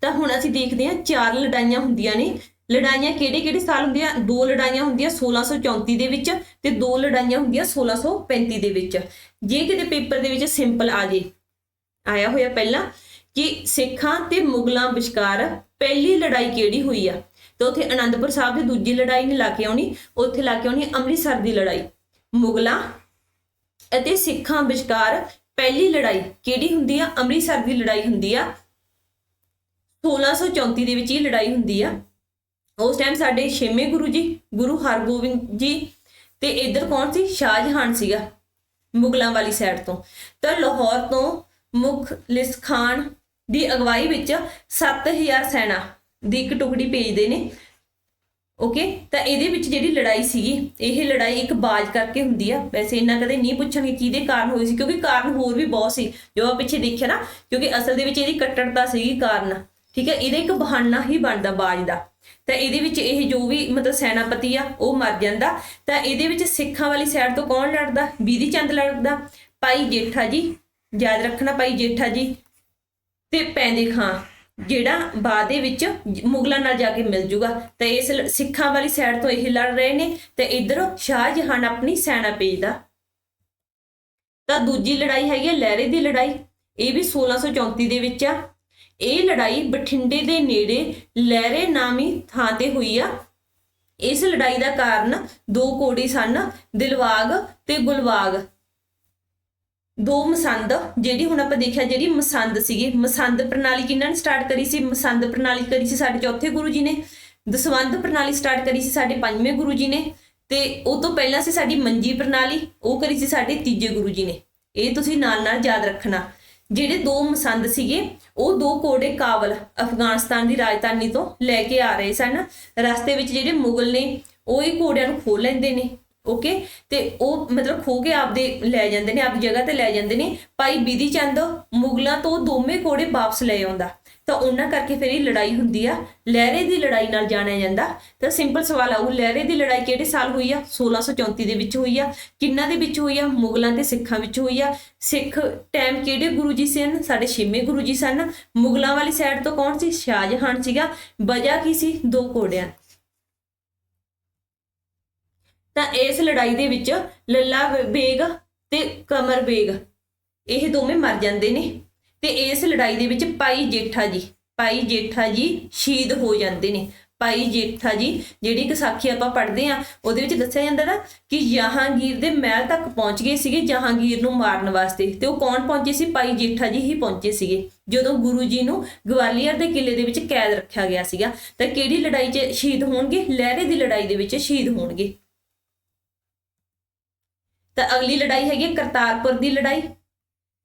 ਤਾਂ ਹੁਣ ਅਸੀਂ ਦੇਖਦੇ ਹਾਂ ਚਾਰ ਲੜਾਈਆਂ ਹੁੰਦੀਆਂ ਨੇ। ਲੜਾਈਆਂ ਕਿਹੜੇ ਕਿਹੜੇ ਸਾਲ ਹੁੰਦੀਆਂ? ਦੋ ਲੜਾਈਆਂ ਹੁੰਦੀਆਂ 1634 ਦੇ ਵਿੱਚ ਤੇ ਦੋ ਲੜਾਈਆਂ ਹੁੰਦੀਆਂ 1635 ਦੇ ਵਿੱਚ। ਜੇ ਕਿਤੇ ਪੇਪਰ ਦੇ ਵਿੱਚ ਸਿੰਪਲ ਆ ਜੇ, ਆਇਆ ਹੋਇਆ ਪਹਿਲਾਂ ਕਿ ਸਿੱਖਾਂ ਤੇ ਮੁਗਲਾਂ ਵਿਚਕਾਰ ਪਹਿਲੀ ਲੜਾਈ ਕਿਹੜੀ ਹੋਈ ਆ? ਤੇ ਉੱਥੇ ਅਨੰਦਪੁਰ ਸਾਹਿਬ ਦੀ ਦੂਜੀ ਲੜਾਈ ਨਹੀਂ ਲਾ ਕੇ ਆਉਣੀ, ਉੱਥੇ ਲਾ ਕੇ ਆਉਣੀ ਅੰਮ੍ਰਿਤਸਰ ਦੀ ਲੜਾਈ। ਮੁਗਲਾਂ ਅਤੇ ਸਿੱਖਾਂ ਵਿਚਕਾਰ ਪਹਿਲੀ ਲੜਾਈ ਕਿਹੜੀ ਹੁੰਦੀ ਆ? ਅੰਮ੍ਰਿਤਸਰ ਦੀ ਲੜਾਈ ਹੁੰਦੀ ਆ। 1634 ਦੇ ਵਿੱਚ ਇਹ ਲੜਾਈ ਹੁੰਦੀ ਆ। ਉਸ ਟਾਈਮ ਸਾਡੇ ਛੇਵੇਂ ਗੁਰੂ ਜੀ, ਗੁਰੂ ਹਰਗੋਬਿੰਦ ਜੀ ਤੇ ਇੱਧਰ ਕੌਣ ਸੀ? ਸ਼ਾਹਜਹਾਨ ਸੀਗਾ, ਮੁਗਲਾਂ ਵਾਲੀ ਸਾਈਡ ਤੋਂ। ਤਾਂ ਲਾਹੌਰ ਤੋਂ ਮੁਖ ਲਿਸ ਖਾਨ ਦੀ ਅਗਵਾਈ ਵਿੱਚ 7000 ਸੈਨਾ ਦੀ ਇੱਕ ਟੁਕੜੀ ਭੇਜਦੇ ਨੇ। ਓਕੇ ਤਾਂ ਇਹਦੇ ਵਿੱਚ ਜਿਹੜੀ ਲੜਾਈ ਸੀਗੀ, ਇਹ ਲੜਾਈ ਇੱਕ ਬਾਜ ਕਰਕੇ ਹੁੰਦੀ ਆ। ਵੈਸੇ ਇਹਨਾਂ ਕਦੇ ਨਹੀਂ ਪੁੱਛਣਗੇ ਕਿਹਦੇ ਕਾਰਨ ਹੋਈ ਸੀ, ਕਿਉਂਕਿ ਕਾਰਨ ਹੋਰ ਵੀ ਬਹੁਤ ਸੀ। ਜੋ ਆ ਪਿੱਛੇ ਦੇਖਿਆ ਨਾ, ਕਿਉਂਕਿ ਅਸਲ ਦੇ ਵਿੱਚ ਇਹਦੀ ਕੱਟੜਤਾ ਸੀਗੀ ਕਾਰਨ। ਠੀਕ ਹੈ? ਇਹਦਾ ਇੱਕ ਬਹਾਨਾ ਹੀ ਬਣਦਾ ਬਾਜ ਦਾ। ਤਾਂ ਇਹਦੇ ਵਿੱਚ ਇਹ ਜੋ ਵੀ ਮਤਲਬ ਸੈਨਾਪਤੀ ਆ, ਉਹ ਮਰ ਜਾਂਦਾ। ਤਾਂ ਇਹਦੇ ਵਿੱਚ ਸਿੱਖਾਂ ਵਾਲੀ ਸਾਈਡ ਤੋਂ ਕੌਣ ਲੜਦਾ? ਬੀਦੀ ਚੰਦ ਲੜਦਾ। ਭਾਈ ਜੇਠਾ ਜੀ। ਯਾਦ ਰੱਖਣਾ ਭਾਈ ਜੇਠਾ ਜੀ, ਤੇ ਪੈਂਦੇ ਖਾਂ, ਜਿਹੜਾ ਬਾਅਦ ਦੇ ਵਿੱਚ ਮੁਗਲਾਂ ਨਾਲ ਜਾ ਕੇ ਮਿਲ ਜੂਗਾ, ਤਾਂ ਇਸ ਸਿੱਖਾਂ ਵਾਲੀ ਸਾਈਡ ਤੋਂ ਇਹ ਲੜ ਰਹੇ ਨੇ, ਤੇ ਇੱਧਰੋਂ ਸ਼ਾਹ ਜਹਾਨ ਆਪਣੀ ਸੈਨਾ ਭੇਜਦਾ। ਤਾਂ ਦੂਜੀ ਲੜਾਈ ਹੈਗੀ ਹੈ ਲਹਿਰੇ ਦੀ ਲੜਾਈ, ਇਹ ਵੀ 1634 ਦੇ ਵਿੱਚ ਆ। ਇਹ ਲੜਾਈ ਬਠਿੰਡੇ ਦੇ ਨੇੜੇ ਲਹਿਰੇ ਨਾਮੀ ਥਾਂ ਤੇ ਹੋਈ ਆ। ਇਸ ਲੜਾਈ ਦਾ ਕਾਰਨ ਦੋ ਕੋੜੀ ਸਨ, ਦਿਲਵਾਗ ਤੇ ਗੁਲਵਾਗ। ਦੋ ਮਸੰਦ, ਜਿਹੜੀ ਹੁਣ ਆਪਾਂ ਦੇਖਿਆ ਜਿਹੜੀ ਮਸੰਦ ਸੀਗੀ, ਮਸੰਦ ਪ੍ਰਣਾਲੀ ਕਿਹਨਾਂ ਨੇ ਸਟਾਰਟ ਕਰੀ ਸੀ? ਮਸੰਦ ਪ੍ਰਣਾਲੀ ਕਰੀ ਸੀ ਸਾਡੇ ਚੌਥੇ ਗੁਰੂ ਜੀ ਨੇ ਦਸਵੰਧ ਪ੍ਰਣਾਲੀ ਸਟਾਰਟ ਕਰੀ ਸੀ ਸਾਡੇ ਪੰਜਵੇਂ ਗੁਰੂ ਜੀ ਨੇ, ਤੇ ਉਹ ਤੋਂ ਪਹਿਲਾਂ ਸੀ ਸਾਡੀ ਮੰਜੀ ਪ੍ਰਣਾਲੀ, ਉਹ ਕਰੀ ਸੀ ਸਾਡੇ ਤੀਜੇ ਗੁਰੂ ਜੀ ਨੇ। ਇਹ ਤੁਸੀਂ ਨਾਲ ਨਾਲ ਯਾਦ ਰੱਖਣਾ। ਜਿਹੜੇ ਦੋ ਮਸੰਦ ਸੀਗੇ, ਉਹ ਦੋ ਕੋੜੇ ਕਾਬਲ ਅਫਗਾਨਿਸਤਾਨ ਦੀ ਰਾਜਧਾਨੀ ਤੋਂ ਲੈ ਕੇ ਆ ਰਹੇ ਸਨ। ਰਸਤੇ ਵਿੱਚ ਜਿਹੜੇ ਮੁਗਲ ਨੇ, ਉਹ ਇਹ ਘੋੜਿਆਂ ਨੂੰ ਖੋਹ ਲੈਂਦੇ ਨੇ। ਓਕੇ ਤੇ ਉਹ ਮਤਲਬ ਖੋ ਕੇ ਆਪਦੇ ਲੈ ਜਾਂਦੇ ਨੇ, ਆਪਦੀ ਜਗ੍ਹਾ ਤੇ ਲੈ ਜਾਂਦੇ ਨੇ। ਭਾਈ ਬੀਦੀ ਚੰਦ, ਮੁਗਲਾਂ ਤੋਂ ਦੋਵੇਂ ਕੋੜੇ ਵਾਪਸ ਲੈ ਆਉਂਦਾ। ਤਾਂ ਉਹਨਾਂ ਕਰਕੇ ਫਿਰ ਇਹ ਲੜਾਈ ਹੁੰਦੀ ਆ। ਲਹਿਰੇ ਦੀ ਲੜਾਈ ਨਾਲ ਜਾਣਿਆ ਜਾਂਦਾ। ਤਾਂ ਸਿੰਪਲ ਸਵਾਲ ਆਊ ਲਹਿਰੇ ਦੀ ਲੜਾਈ ਕਿਹੜੇ ਸਾਲ ਹੋਈ ਆ? 1634 ਦੇ ਵਿੱਚ ਹੋਈ ਆ। ਕਿੰਨਾਂ ਦੇ ਵਿੱਚ ਹੋਈ ਆ? ਮੁਗਲਾਂ ਤੇ ਸਿੱਖਾਂ ਵਿੱਚ ਹੋਈ ਆ। ਸਿੱਖ ਟਾਈਮ ਕਿਹੜੇ ਗੁਰੂ ਜੀ ਸਨ? ਸਾਡੇ ਛੇਵੇਂ ਗੁਰੂ ਜੀ ਸਨ। ਮੁਗਲਾਂ ਵਾਲੀ ਸਾਈਡ ਤੋਂ ਕੌਣ ਸੀ? ਸ਼ਾਹਜਹਾਨ ਸੀਗਾ। ਵਜ੍ਹਾ ਕੀ ਸੀ? ਦੋ ਕੋੜਿਆਂ ਤਾਂ ਇਸ ਲੜਾਈ ਦੇ ਵਿੱਚ ਲੱਲਾ ਬੇਗ ਤੇ ਕਮਰ ਬੇਗ, ਇਹ ਦੋਵੇਂ ਮਰ ਜਾਂਦੇ ਨੇ। ਤੇ ਇਸ ਲੜਾਈ ਦੇ ਵਿੱਚ ਭਾਈ ਜੇਠਾ ਜੀ, ਭਾਈ ਜੇਠਾ ਜੀ ਸ਼ਹੀਦ ਹੋ ਜਾਂਦੇ ਨੇ। ਭਾਈ ਜੇਠਾ ਜੀ, ਜਿਹੜੀ ਇੱਕ ਸਾਖੀ ਆਪਾਂ ਪੜ੍ਹਦੇ ਆ ਉਹਦੇ ਵਿੱਚ ਦੱਸਿਆ ਜਾਂਦਾ ਨਾ ਕਿ ਜਹਾਂਗੀਰ ਦੇ ਮਹਿਲ ਤੱਕ ਪਹੁੰਚ ਗਏ ਸੀਗੇ ਜਹਾਂਗੀਰ ਨੂੰ ਮਾਰਨ ਵਾਸਤੇ। ਤੇ ਉਹ ਕੌਣ ਪਹੁੰਚੇ ਸੀ? ਭਾਈ ਜੇਠਾ ਜੀ ਹੀ ਪਹੁੰਚੇ ਸੀਗੇ। ਜਦੋਂ ਗੁਰੂ ਜੀ ਨੂੰ ਗਵਾਲੀਅਰ ਦੇ ਕਿਲੇ ਦੇ ਵਿੱਚ ਕੈਦ ਰੱਖਿਆ ਗਿਆ ਸੀਗਾ, ਤਾਂ ਕਿਹੜੀ ਲੜਾਈ 'ਚ ਸ਼ਹੀਦ ਹੋਣਗੇ? ਲਹਿਰੇ ਦੀ ਲੜਾਈ ਦੇ ਵਿੱਚ ਸ਼ਹੀਦ ਹੋਣਗੇ। ਤਾਂ ਅਗਲੀ ਲੜਾਈ ਹੈਗੀ ਹੈ ਕਰਤਾਰਪੁਰ ਦੀ ਲੜਾਈ।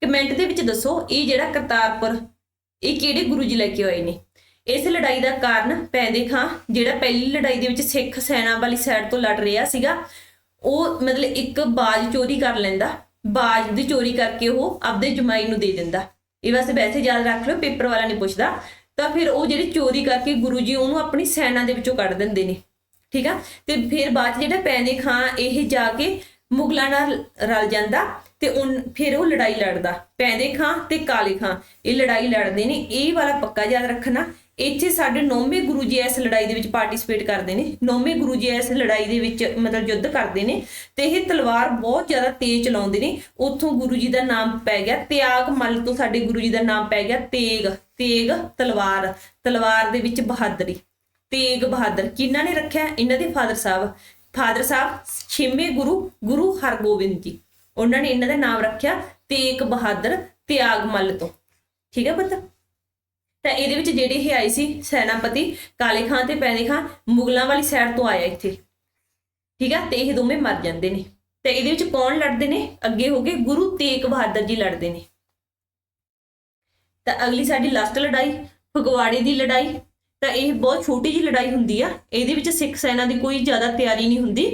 ਕਮੈਂਟ ਦੇ ਵਿੱਚ ਦੱਸੋ, ਇਹ ਜਿਹੜਾ ਕਰਤਾਰਪੁਰ, ਇਹ ਕਿਹੜੇ ਗੁਰੂ ਜੀ ਲੈ ਕੇ ਆਏ ਨੇ? ਇਸ ਲੜਾਈ ਦਾ ਕਾਰਨ ਪੈਦੇ ਖਾਂ, ਜਿਹੜਾ ਪਹਿਲੀ ਲੜਾਈ ਦੇ ਵਿੱਚ ਸਿੱਖ ਸੈਨਾ ਵਾਲੀ ਸਾਈਡ ਤੋਂ ਲੜ ਰਿਹਾ ਸੀਗਾ, ਉਹ ਮਤਲਬ ਇੱਕ ਬਾਜ ਚੋਰੀ ਕਰ ਲੈਂਦਾ। ਬਾਜ ਦੀ ਚੋਰੀ ਕਰਕੇ ਉਹ ਆਪਦੇ ਜਮਾਈ ਨੂੰ ਦੇ ਦਿੰਦਾ। ਇਹ ਵੈਸੇ ਵੈਸੇ ਯਾਦ ਰੱਖ ਲਓ, ਪੇਪਰ ਵਾਲਾ ਨਹੀਂ ਪੁੱਛਦਾ। ਤਾਂ ਫਿਰ ਉਹ ਜਿਹੜੀ ਚੋਰੀ ਕਰਕੇ ਗੁਰੂ ਜੀ ਉਹਨੂੰ ਆਪਣੀ ਸੈਨਾ ਦੇ ਵਿੱਚੋਂ ਕੱਢ ਦਿੰਦੇ ਨੇ। ਠੀਕ ਆ? ਤੇ ਫਿਰ ਬਾਅਦ 'ਚ ਜਿਹੜਾ ਪੈਨੇ ਖਾਂ, ਇਹ ਜਾ ਕੇ ਮੁਗਲਾਂ ਨਾਲ ਰਲ ਜਾਂਦਾ ਤੇ ਉਨ, ਫਿਰ ਉਹ ਲੜਾਈ ਲੜਦਾ। ਪੈਂਦੇ ਖਾਂ ਤੇ ਕਾਲੇ ਖਾਂ। ਇਹ ਲੜਾਈ ਲੜਦੇ ਨੇ, ਇਹ ਵਾਲਾ ਪੱਕਾ ਯਾਦ ਰੱਖਣਾ। ਇੱਥੇ ਸਾਡੇ ਨੌਵੇਂ ਗੁਰੂ ਜੀ ਇਸ ਲੜਾਈ ਦੇ ਵਿੱਚ ਪਾਰਟਿਸਿਪੇਟ ਕਰਦੇ ਨੇ। ਨੌਵੇਂ ਗੁਰੂ ਜੀ ਇਸ ਲੜਾਈ ਦੇ ਵਿੱਚ ਮਤਲਬ ਯੁੱਧ ਕਰਦੇ ਨੇ ਤੇ ਇਹ ਤਲਵਾਰ ਬਹੁਤ ਜ਼ਿਆਦਾ ਤੇਜ਼ ਚਲਾਉਂਦੇ ਨੇ। ਉੱਥੋਂ ਗੁਰੂ ਜੀ ਦਾ ਨਾਮ ਪੈ ਗਿਆ ਤਿਆਗ ਮੱਲ ਤੋਂ ਸਾਡੇ ਗੁਰੂ ਜੀ ਦਾ ਨਾਮ ਪੈ ਗਿਆ ਤੇਗ। ਤੇਗ, ਤਲਵਾਰ। ਤਲਵਾਰ ਦੇ ਵਿੱਚ ਬਹਾਦਰੀ। ਤੇਗ, ਬਹਾਦਰ। ਕਿਹਨਾਂ ਨੇ ਰੱਖਿਆ? ਇਹਨਾਂ ਦੇ ਫਾਦਰ ਸਾਹਿਬ। ਫਾਦਰ ਸਾਹਿਬ, ਛੇਵੇਂ ਗੁਰੂ ਗੁਰੂ ਹਰਗੋਬਿੰਦ ਜੀ। ਉਹਨਾਂ ਨੇ ਇਹਨਾਂ ਦਾ ਨਾਮ ਰੱਖਿਆ ਤੇਗ ਬਹਾਦਰ ਤਿਆਗ ਮੱਲ ਤੋਂ। ਠੀਕ ਹੈ ਪਤਾ? ਤਾਂ ਇਹਦੇ ਵਿੱਚ ਜਿਹੜੇ ਇਹ ਆਏ ਸੀ ਸੈਨਾਪਤੀ ਕਾਲੇ ਖਾਂ ਤੇ ਪੈਨੇ ਖਾਂ, ਮੁਗਲਾਂ ਵਾਲੀ ਸਾਈਡ ਤੋਂ ਆਇਆ ਇੱਥੇ। ਠੀਕ ਹੈ? ਤੇ ਇਹ ਦੋਵੇਂ ਮਰ ਜਾਂਦੇ ਨੇ। ਤੇ ਇਹਦੇ ਵਿੱਚ ਕੌਣ ਲੜਦੇ ਨੇ? ਅੱਗੇ ਹੋ ਗਏ ਗੁਰੂ ਤੇਗ ਬਹਾਦਰ ਜੀ ਲੜਦੇ ਨੇ। ਤਾਂ ਅਗਲੀ ਸਾਡੀ ਲਾਸਟ ਲੜਾਈ, ਫਗਵਾੜੇ ਦੀ ਲੜਾਈ ਤਾਂ ਇਹ ਬਹੁਤ ਛੋਟੀ ਜੀ ਲੜਾਈ ਹੁੰਦੀ ਆ, ਇਹਦੇ ਵਿੱਚ ਸਿੱਖ ਸੈਨਾ ਦੀ ਕੋਈ ਜ਼ਿਆਦਾ ਤਿਆਰੀ ਨਹੀਂ ਹੁੰਦੀ,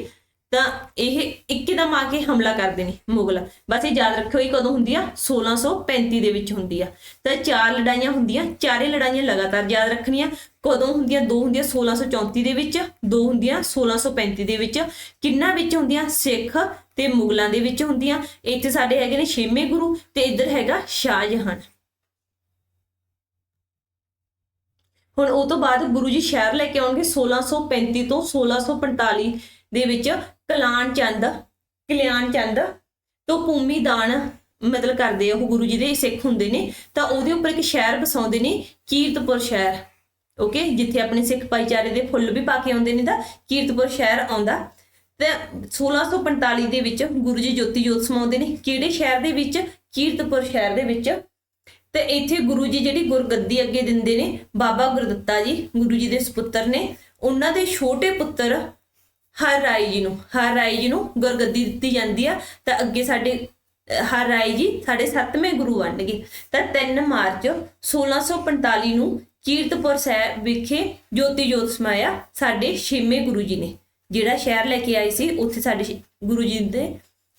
ਤਾਂ ਇਹ ਇੱਕਦਮ ਆ ਕੇ ਹਮਲਾ ਕਰਦੇ ਨੇ ਮੁਗਲ। ਬਸ ਇਹ ਯਾਦ ਰੱਖਿਓ, ਇਹ ਕਦੋਂ ਹੁੰਦੀ ਆ? 1635 ਦੇ ਵਿੱਚ ਹੁੰਦੀ ਆ। ਤਾਂ ਚਾਰ ਲੜਾਈਆਂ ਹੁੰਦੀਆਂ, ਚਾਰੇ ਲੜਾਈਆਂ ਲਗਾਤਾਰ ਯਾਦ ਰੱਖਣੀਆਂ, ਕਦੋਂ ਹੁੰਦੀਆਂ? ਦੋ ਹੁੰਦੀਆਂ 1634 ਦੇ ਵਿੱਚ, ਦੋ ਹੁੰਦੀਆਂ 1635 ਦੇ ਵਿੱਚ। ਕਿੰਨਾ ਵਿੱਚ ਹੁੰਦੀਆਂ? ਸਿੱਖ ਤੇ ਮੁਗਲਾਂ ਦੇ ਵਿੱਚ ਹੁੰਦੀਆਂ। ਇੱਥੇ ਸਾਡੇ ਹੈਗੇ ਨੇ ਛੇਵੇਂ ਗੁਰੂ ਤੇ ਇੱਧਰ ਹੈਗਾ ਸ਼ਾਹਜਹਾਨ ਹੁਣ ਉਹ ਤੋਂ ਬਾਅਦ ਗੁਰੂ ਜੀ ਸ਼ਹਿਰ ਲੈ ਕੇ ਆਉਣਗੇ 1635 ਤੋਂ 1645 ਦੇ ਵਿੱਚ ਕਲਾਨ ਚੰਦ, ਕਲਿਆਣ ਚੰਦ ਤੋਂ ਭੂਮੀ ਦਾਨ ਮਤਲਬ ਕਰਦੇ ਆ ਉਹ ਗੁਰੂ ਜੀ ਦੇ ਸਿੱਖ ਹੁੰਦੇ ਨੇ। ਤਾਂ ਉਹਦੇ ਉੱਪਰ ਇੱਕ ਸ਼ਹਿਰ ਵਸਾਉਂਦੇ ਨੇ, ਕੀਰਤਪੁਰ ਸ਼ਹਿਰ। ਓਕੇ ਜਿੱਥੇ ਆਪਣੇ ਸਿੱਖ ਭਾਈਚਾਰੇ ਦੇ ਫੁੱਲ ਵੀ ਪਾ ਕੇ ਆਉਂਦੇ ਨੇ ਤਾਂ ਕੀਰਤਪੁਰ ਸ਼ਹਿਰ ਆਉਂਦਾ। ਤੇ 1645 ਦੇ ਵਿੱਚ ਗੁਰੂ ਜੀ ਜੋਤੀ ਜੋਤ ਸਮਾਉਂਦੇ ਨੇ। ਕਿਹੜੇ ਸ਼ਹਿਰ ਦੇ ਵਿੱਚ? ਕੀਰਤਪੁਰ ਸ਼ਹਿਰ ਦੇ ਵਿੱਚ। ਤੇ ਇੱਥੇ ਗੁਰੂ ਜੀ ਜਿਹੜੀ ਗੁਰਗੱਦੀ ਅੱਗੇ ਦਿੰਦੇ ਨੇ, ਬਾਬਾ ਗੁਰਦੱਤਾ ਜੀ, ਗੁਰੂ ਜੀ ਦੇ ਸੁਪੁੱਤਰ ਨੇ, ਉਹਨਾਂ ਦੇ ਛੋਟੇ ਪੁੱਤਰ ਹਰ ਰਾਏ ਜੀ ਨੂੰ, ਹਰ ਰਾਏ ਜੀ ਨੂੰ ਗੁਰਗੱਦੀ ਦਿੱਤੀ ਜਾਂਦੀ ਆ, ਤਾਂ ਅੱਗੇ ਸਾਡੇ ਹਰ ਰਾਏ ਜੀ ਸਾਡੇ ਸੱਤਵੇਂ ਗੁਰੂ ਬਣਨਗੇ ਤਾਂ 3 ਮਾਰਚ 1645 ਨੂੰ ਕੀਰਤਪੁਰ ਸਾਹਿਬ ਵਿਖੇ ਜੋਤੀ ਜੋਤ ਸਮਾਇਆ ਸਾਡੇ ਛੇਵੇਂ ਗੁਰੂ ਜੀ ਨੇ, ਜਿਹੜਾ ਸ਼ਹਿਰ ਲੈ ਕੇ ਆਏ ਸੀ, ਉੱਥੇ ਸਾਡੇ ਗੁਰੂ ਜੀ ਦੇ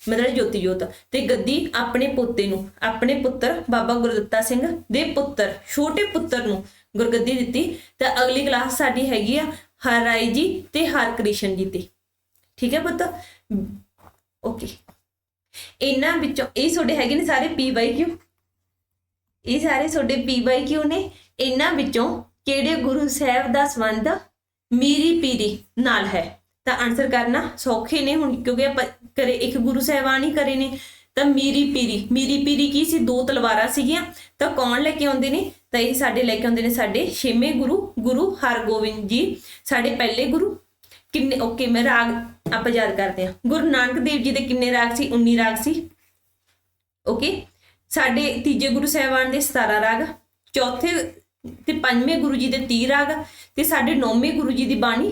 ਮਤਲਬ ਜੋਤੀ ਜੋਤ ਤੇ ਗੱਦੀ ਆਪਣੇ ਪੋਤੇ ਨੂੰ, ਆਪਣੇ ਪੁੱਤਰ ਬਾਬਾ ਗੁਰਦੱਤਾ ਸਿੰਘ ਦੇ ਪੁੱਤਰ, ਛੋਟੇ ਪੁੱਤਰ ਨੂੰ ਗੁਰਗੱਦੀ ਦਿੱਤੀ। ਤਾਂ ਅਗਲੀ ਕਲਾਸ ਸਾਡੀ ਹੈਗੀ ਆ ਹਰ ਰਾਏ ਜੀ ਤੇ ਹਰ ਕ੍ਰਿਸ਼ਨ ਜੀ ਦੀ। ਠੀਕ ਹੈ ਪੁੱਤ? ਓਕੇ। ਇਹਨਾਂ ਵਿੱਚੋਂ, ਇਹ ਤੁਹਾਡੇ ਹੈਗੇ ਨੇ ਸਾਰੇ ਪੀ ਬਾਈ ਇਹ ਸਾਰੇ ਤੁਹਾਡੇ ਪੀ ਬਾਈ ਨੇ? ਇਹਨਾਂ ਵਿੱਚੋਂ ਕਿਹੜੇ ਗੁਰੂ ਸਾਹਿਬ ਦਾ ਸੰਬੰਧ ਮੀਰੀ ਪੀਰੀ ਨਾਲ ਹੈ? ਤਾਂ ਆਨਸਰ ਕਰਨਾ ਸੌਖੇ ਨੇ ਹੁਣ, ਕਿਉਂਕਿ ਆਪਾਂ ਕਰੇ, ਇੱਕ ਗੁਰੂ ਸਾਹਿਬਾਨ ਹੀ ਕਰੇ ਨੇ, ਤਾਂ ਮੀਰੀ ਪੀਰੀ ਮੀਰੀ ਪੀਰੀ ਕੀ ਸੀ? ਦੋ ਤਲਵਾਰਾਂ ਸੀਗੀਆਂ। ਤਾਂ ਕੌਣ ਲੈ ਕੇ ਆਉਂਦੇ ਨੇ? ਤਾਂ ਇਹ ਸਾਡੇ ਲੈ ਕੇ ਆਉਂਦੇ ਨੇ ਸਾਡੇ ਛੇਵੇਂ ਗੁਰੂ ਗੁਰੂ ਹਰਗੋਬਿੰਦ ਜੀ, ਸਾਡੇ ਪਹਿਲੇ ਗੁਰੂ। ਕਿੰਨੇ ਓਕੇ ਮੈਂ ਰਾਗ ਆਪਾਂ ਯਾਦ ਕਰਦੇ ਹਾਂ। ਗੁਰੂ ਨਾਨਕ ਦੇਵ ਜੀ ਦੇ ਕਿੰਨੇ ਰਾਗ ਸੀ? 19 ਰਾਗ ਸੀ। ਓਕੇ ਸਾਡੇ ਤੀਜੇ ਗੁਰੂ ਸਾਹਿਬਾਨ ਦੇ 17 ਰਾਗ, ਚੌਥੇ ਤੇ ਪੰਜਵੇਂ ਗੁਰੂ ਜੀ ਦੇ 30 ਰਾਗ, ਤੇ ਸਾਡੇ ਨੌਵੇਂ ਗੁਰੂ ਜੀ ਦੀ ਬਾਣੀ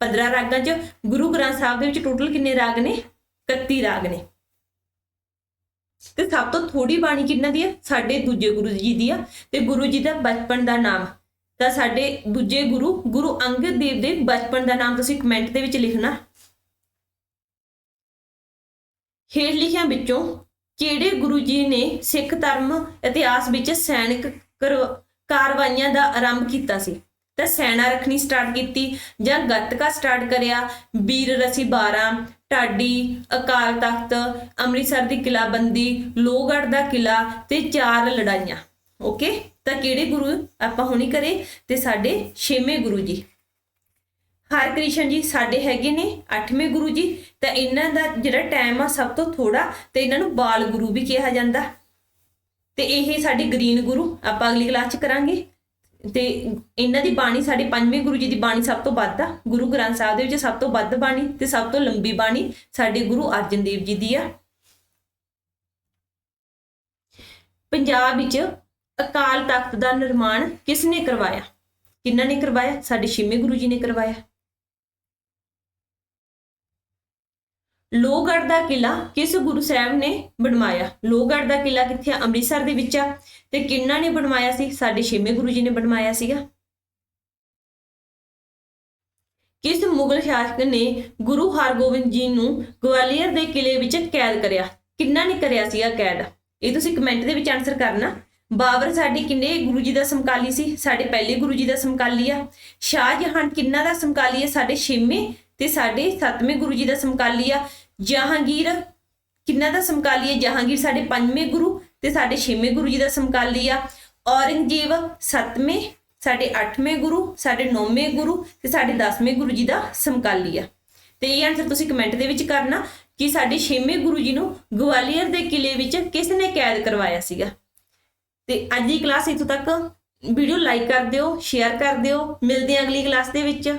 15 ਰਾਗਾਂ ਚ, ਗੁਰੂ ਗ੍ਰੰਥ ਸਾਹਿਬ ਦੇ ਵਿੱਚ ਟੋਟਲ ਕਿੰਨੇ ਰਾਗ ਨੇ? 31 ਰਾਗ ਨੇ। ਤੇ ਸਭ ਤੋਂ ਥੋੜੀ ਬਾਣੀ ਕਿੰਨਾ ਦੀ ਆ? ਸਾਡੇ ਦੂਜੇ ਗੁਰੂ ਜੀ ਦੀ ਆ। ਤੇ ਗੁਰੂ ਜੀ ਦਾ ਬਚਪਨ ਦਾ ਨਾਮ। ਤਾਂ ਸਾਡੇ ਦੂਜੇ ਗੁਰੂ ਗੁਰੂ ਅੰਗਦ ਦੇਵ ਦੇ ਬਚਪਨ ਦਾ ਨਾਮ ਤੁਸੀਂ ਕਮੈਂਟ ਦੇ ਵਿੱਚ ਲਿਖਣਾ। ਹੇਠ ਲਿਖਿਆਂ ਵਿੱਚੋਂ ਕਿਹੜੇ ਗੁਰੂ ਜੀ ਨੇ ਸਿੱਖ ਧਰਮ ਇਤਿਹਾਸ ਵਿੱਚ ਸੈਨਿਕ ਕਰਵ- ਕਾਰਵਾਈਆਂ ਦਾ ਆਰੰਭ ਕੀਤਾ ਸੀ? ਤਾਂ ਸੈਨਾ ਰੱਖਣੀ ਸਟਾਰਟ ਕੀਤੀ ਜਾਂ ਗੱਤਕਾ ਸਟਾਰਟ ਕਰਿਆ। ਵੀਰ ਰਸੀ 12 ਢਾਡੀ, ਅਕਾਲ ਤਖਤ, ਅੰਮ੍ਰਿਤਸਰ ਦੀ ਕਿਲਾਬੰਦੀ, ਲੋਹਗੜ੍ਹ ਦਾ ਕਿਲਾ ਤੇ ਚਾਰ ਲੜਾਈਆਂ। ਓਕੇ? ਤਾਂ ਕਿਹੜੇ ਗੁਰੂ ਆਪਾਂ ਹੁਣੀ ਕਰੇ? ਤੇ ਸਾਡੇ ਛੇਵੇਂ ਗੁਰੂ ਜੀ। ਹਰਕ੍ਰਿਸ਼ਨ ਜੀ, ਸਾਡੇ ਹੈਗੇ ਨੇ 8ਵੇਂ ਗੁਰੂ ਜੀ। ਤਾਂ ਇਹਨਾਂ ਦਾ ਜਿਹੜਾ ਟਾਈਮ ਆ ਸਭ ਤੋਂ ਥੋੜਾ ਤੇ ਇਹਨਾਂ ਨੂੰ ਬਾਲ ਗੁਰੂ ਵੀ ਕਿਹਾ ਜਾਂਦਾ। ਤੇ ਇਹ ਸਾਡੇ ਗ੍ਰੀਨ ਗੁਰੂ, ਆਪਾਂ ਅਗਲੀ ਕਲਾਸ ਚ ਕਰਾਂਗੇ। ਤੇ ਇਹਨਾਂ ਦੀ ਬਾਣੀ ਸਾਡੇ ਪੰਜਵੇਂ ਗੁਰੂ ਜੀ ਦੀ ਬਾਣੀ ਸਭ ਤੋਂ ਵੱਧ ਆ। ਗੁਰੂ ਗ੍ਰੰਥ ਸਾਹਿਬ ਦੇ ਵਿੱਚ ਸਭ ਤੋਂ ਵੱਧ ਬਾਣੀ ਤੇ ਸਭ ਤੋਂ ਲੰਬੀ ਬਾਣੀ ਸਾਡੇ ਗੁਰੂ ਅਰਜਨ ਦੇਵ ਜੀ ਦੀ ਆ। ਪੰਜਾਬ ਵਿੱਚ ਅਕਾਲ ਤਖਤ ਦਾ ਨਿਰਮਾਣ ਕਿਸ ਨੇ ਕਰਵਾਇਆ? ਕਿਹਨਾਂ ਨੇ ਕਰਵਾਇਆ? ਸਾਡੇ ਛੇਵੇਂ ਗੁਰੂ ਜੀ ਨੇ ਕਰਵਾਇਆ। ਲੋਹਗੜ੍ਹ ਦਾ ਕਿਲਾ ਕਿਸ ਗੁਰੂ ਸਾਹਿਬ ਨੇ ਬਣਵਾਇਆ? ਲੋਹਗੜ੍ਹ ਦਾ ਕਿਲਾ ਕਿੱਥੇ ਅੰਮ੍ਰਿਤਸਰ ਦੇ ਵਿੱਚ ਆ। ਤੇ ਕਿੰਨਾ ਨੇ ਬਣਵਾਇਆ ਸੀ? ਸਾਡੇ ਛੇਵੇਂ ਗੁਰੂ ਜੀ ਨੇ ਬਣਵਾਇਆ ਸੀਗਾ। ਕਿਸ ਮੁਗਲ ਸ਼ਾਸਕ ਨੇ ਗੁਰੂ ਹਰਗੋਬਿੰਦ ਜੀ ਨੂੰ ਗਵਾਲੀਅਰ ਦੇ ਕਿਲੇ ਵਿੱਚ ਕੈਦ ਕਰਿਆ? ਕਿੰਨਾ ਨੇ ਕਰਿਆ ਸੀਗਾ ਕੈਦ? ਇਹ ਤੁਸੀਂ ਕਮੈਂਟ ਦੇ ਵਿੱਚ ਆਨਸਰ ਕਰਨਾ। ਬਾਬਰ, ਸਾਡੇ ਕਿੰਨੇ ਗੁਰੂ ਜੀ ਦਾ ਸਮਕਾਲੀ ਸੀ? ਸਾਡੇ ਪਹਿਲੇ ਗੁਰੂ ਜੀ ਦਾ ਸਮਕਾਲੀ ਆ। ਸ਼ਾਹਜਹਾਨ ਕਿੰਨਾ ਦਾ ਸਮਕਾਲੀ ਹੈ ਸਾਡੇ ਛੇਵੇਂ ਤੇ ਸਾਡੇ ਸੱਤਵੇਂ ਗੁਰੂ ਜੀ ਦਾ ਸਮਕਾਲੀ ਆ, ਜਹਾਂਗੀਰ। ਕਿੰਨਾ ਦਾ ਸਮਕਾਲੀ ਹੈ ਜਹਾਂਗੀਰ ਸਾਡੇ ਪੰਜਵੇਂ ਗੁਰੂ ਤੇ ਸਾਡੇ ਛੇਵੇਂ ਗੁਰੂ ਜੀ ਦਾ ਸਮਕਾਲੀ ਆ। ਔਰੰਗਜ਼ੇਬ ਸੱਤਵੇਂ, ਸਾਡੇ ਅੱਠਵੇਂ ਗੁਰੂ, ਸਾਡੇ ਨੌਵੇਂ ਗੁਰੂ ਤੇ ਸਾਡੇ 10ਵੇਂ ਗੁਰੂ ਜੀ ਦਾ ਸਮਕਾਲੀ ਆ। ਤੇ ਇਹ ਆਨਸਰ ਤੁਸੀਂ ਕਮੈਂਟ ਦੇ ਵਿੱਚ ਕਰਨਾ ਕਿ ਸਾਡੇ ਛੇਵੇਂ ਗੁਰੂ ਜੀ ਨੂੰ ਗਵਾਲੀਅਰ ਦੇ ਕਿਲੇ ਵਿੱਚ ਕਿਸ ਨੇ ਕੈਦ ਕਰਵਾਇਆ ਸੀਗਾ। ਤੇ ਅੱਜ ਦੀ ਕਲਾਸ ਇੱਥੋਂ ਤੱਕ। ਵੀਡੀਓ ਲਾਈਕ ਕਰ ਦਿਓ ਸ਼ੇਅਰ ਕਰ ਦਿਓ। ਮਿਲਦੇ ਹਾਂ ਅਗਲੀ ਕਲਾਸ ਦੇ ਵਿੱਚ।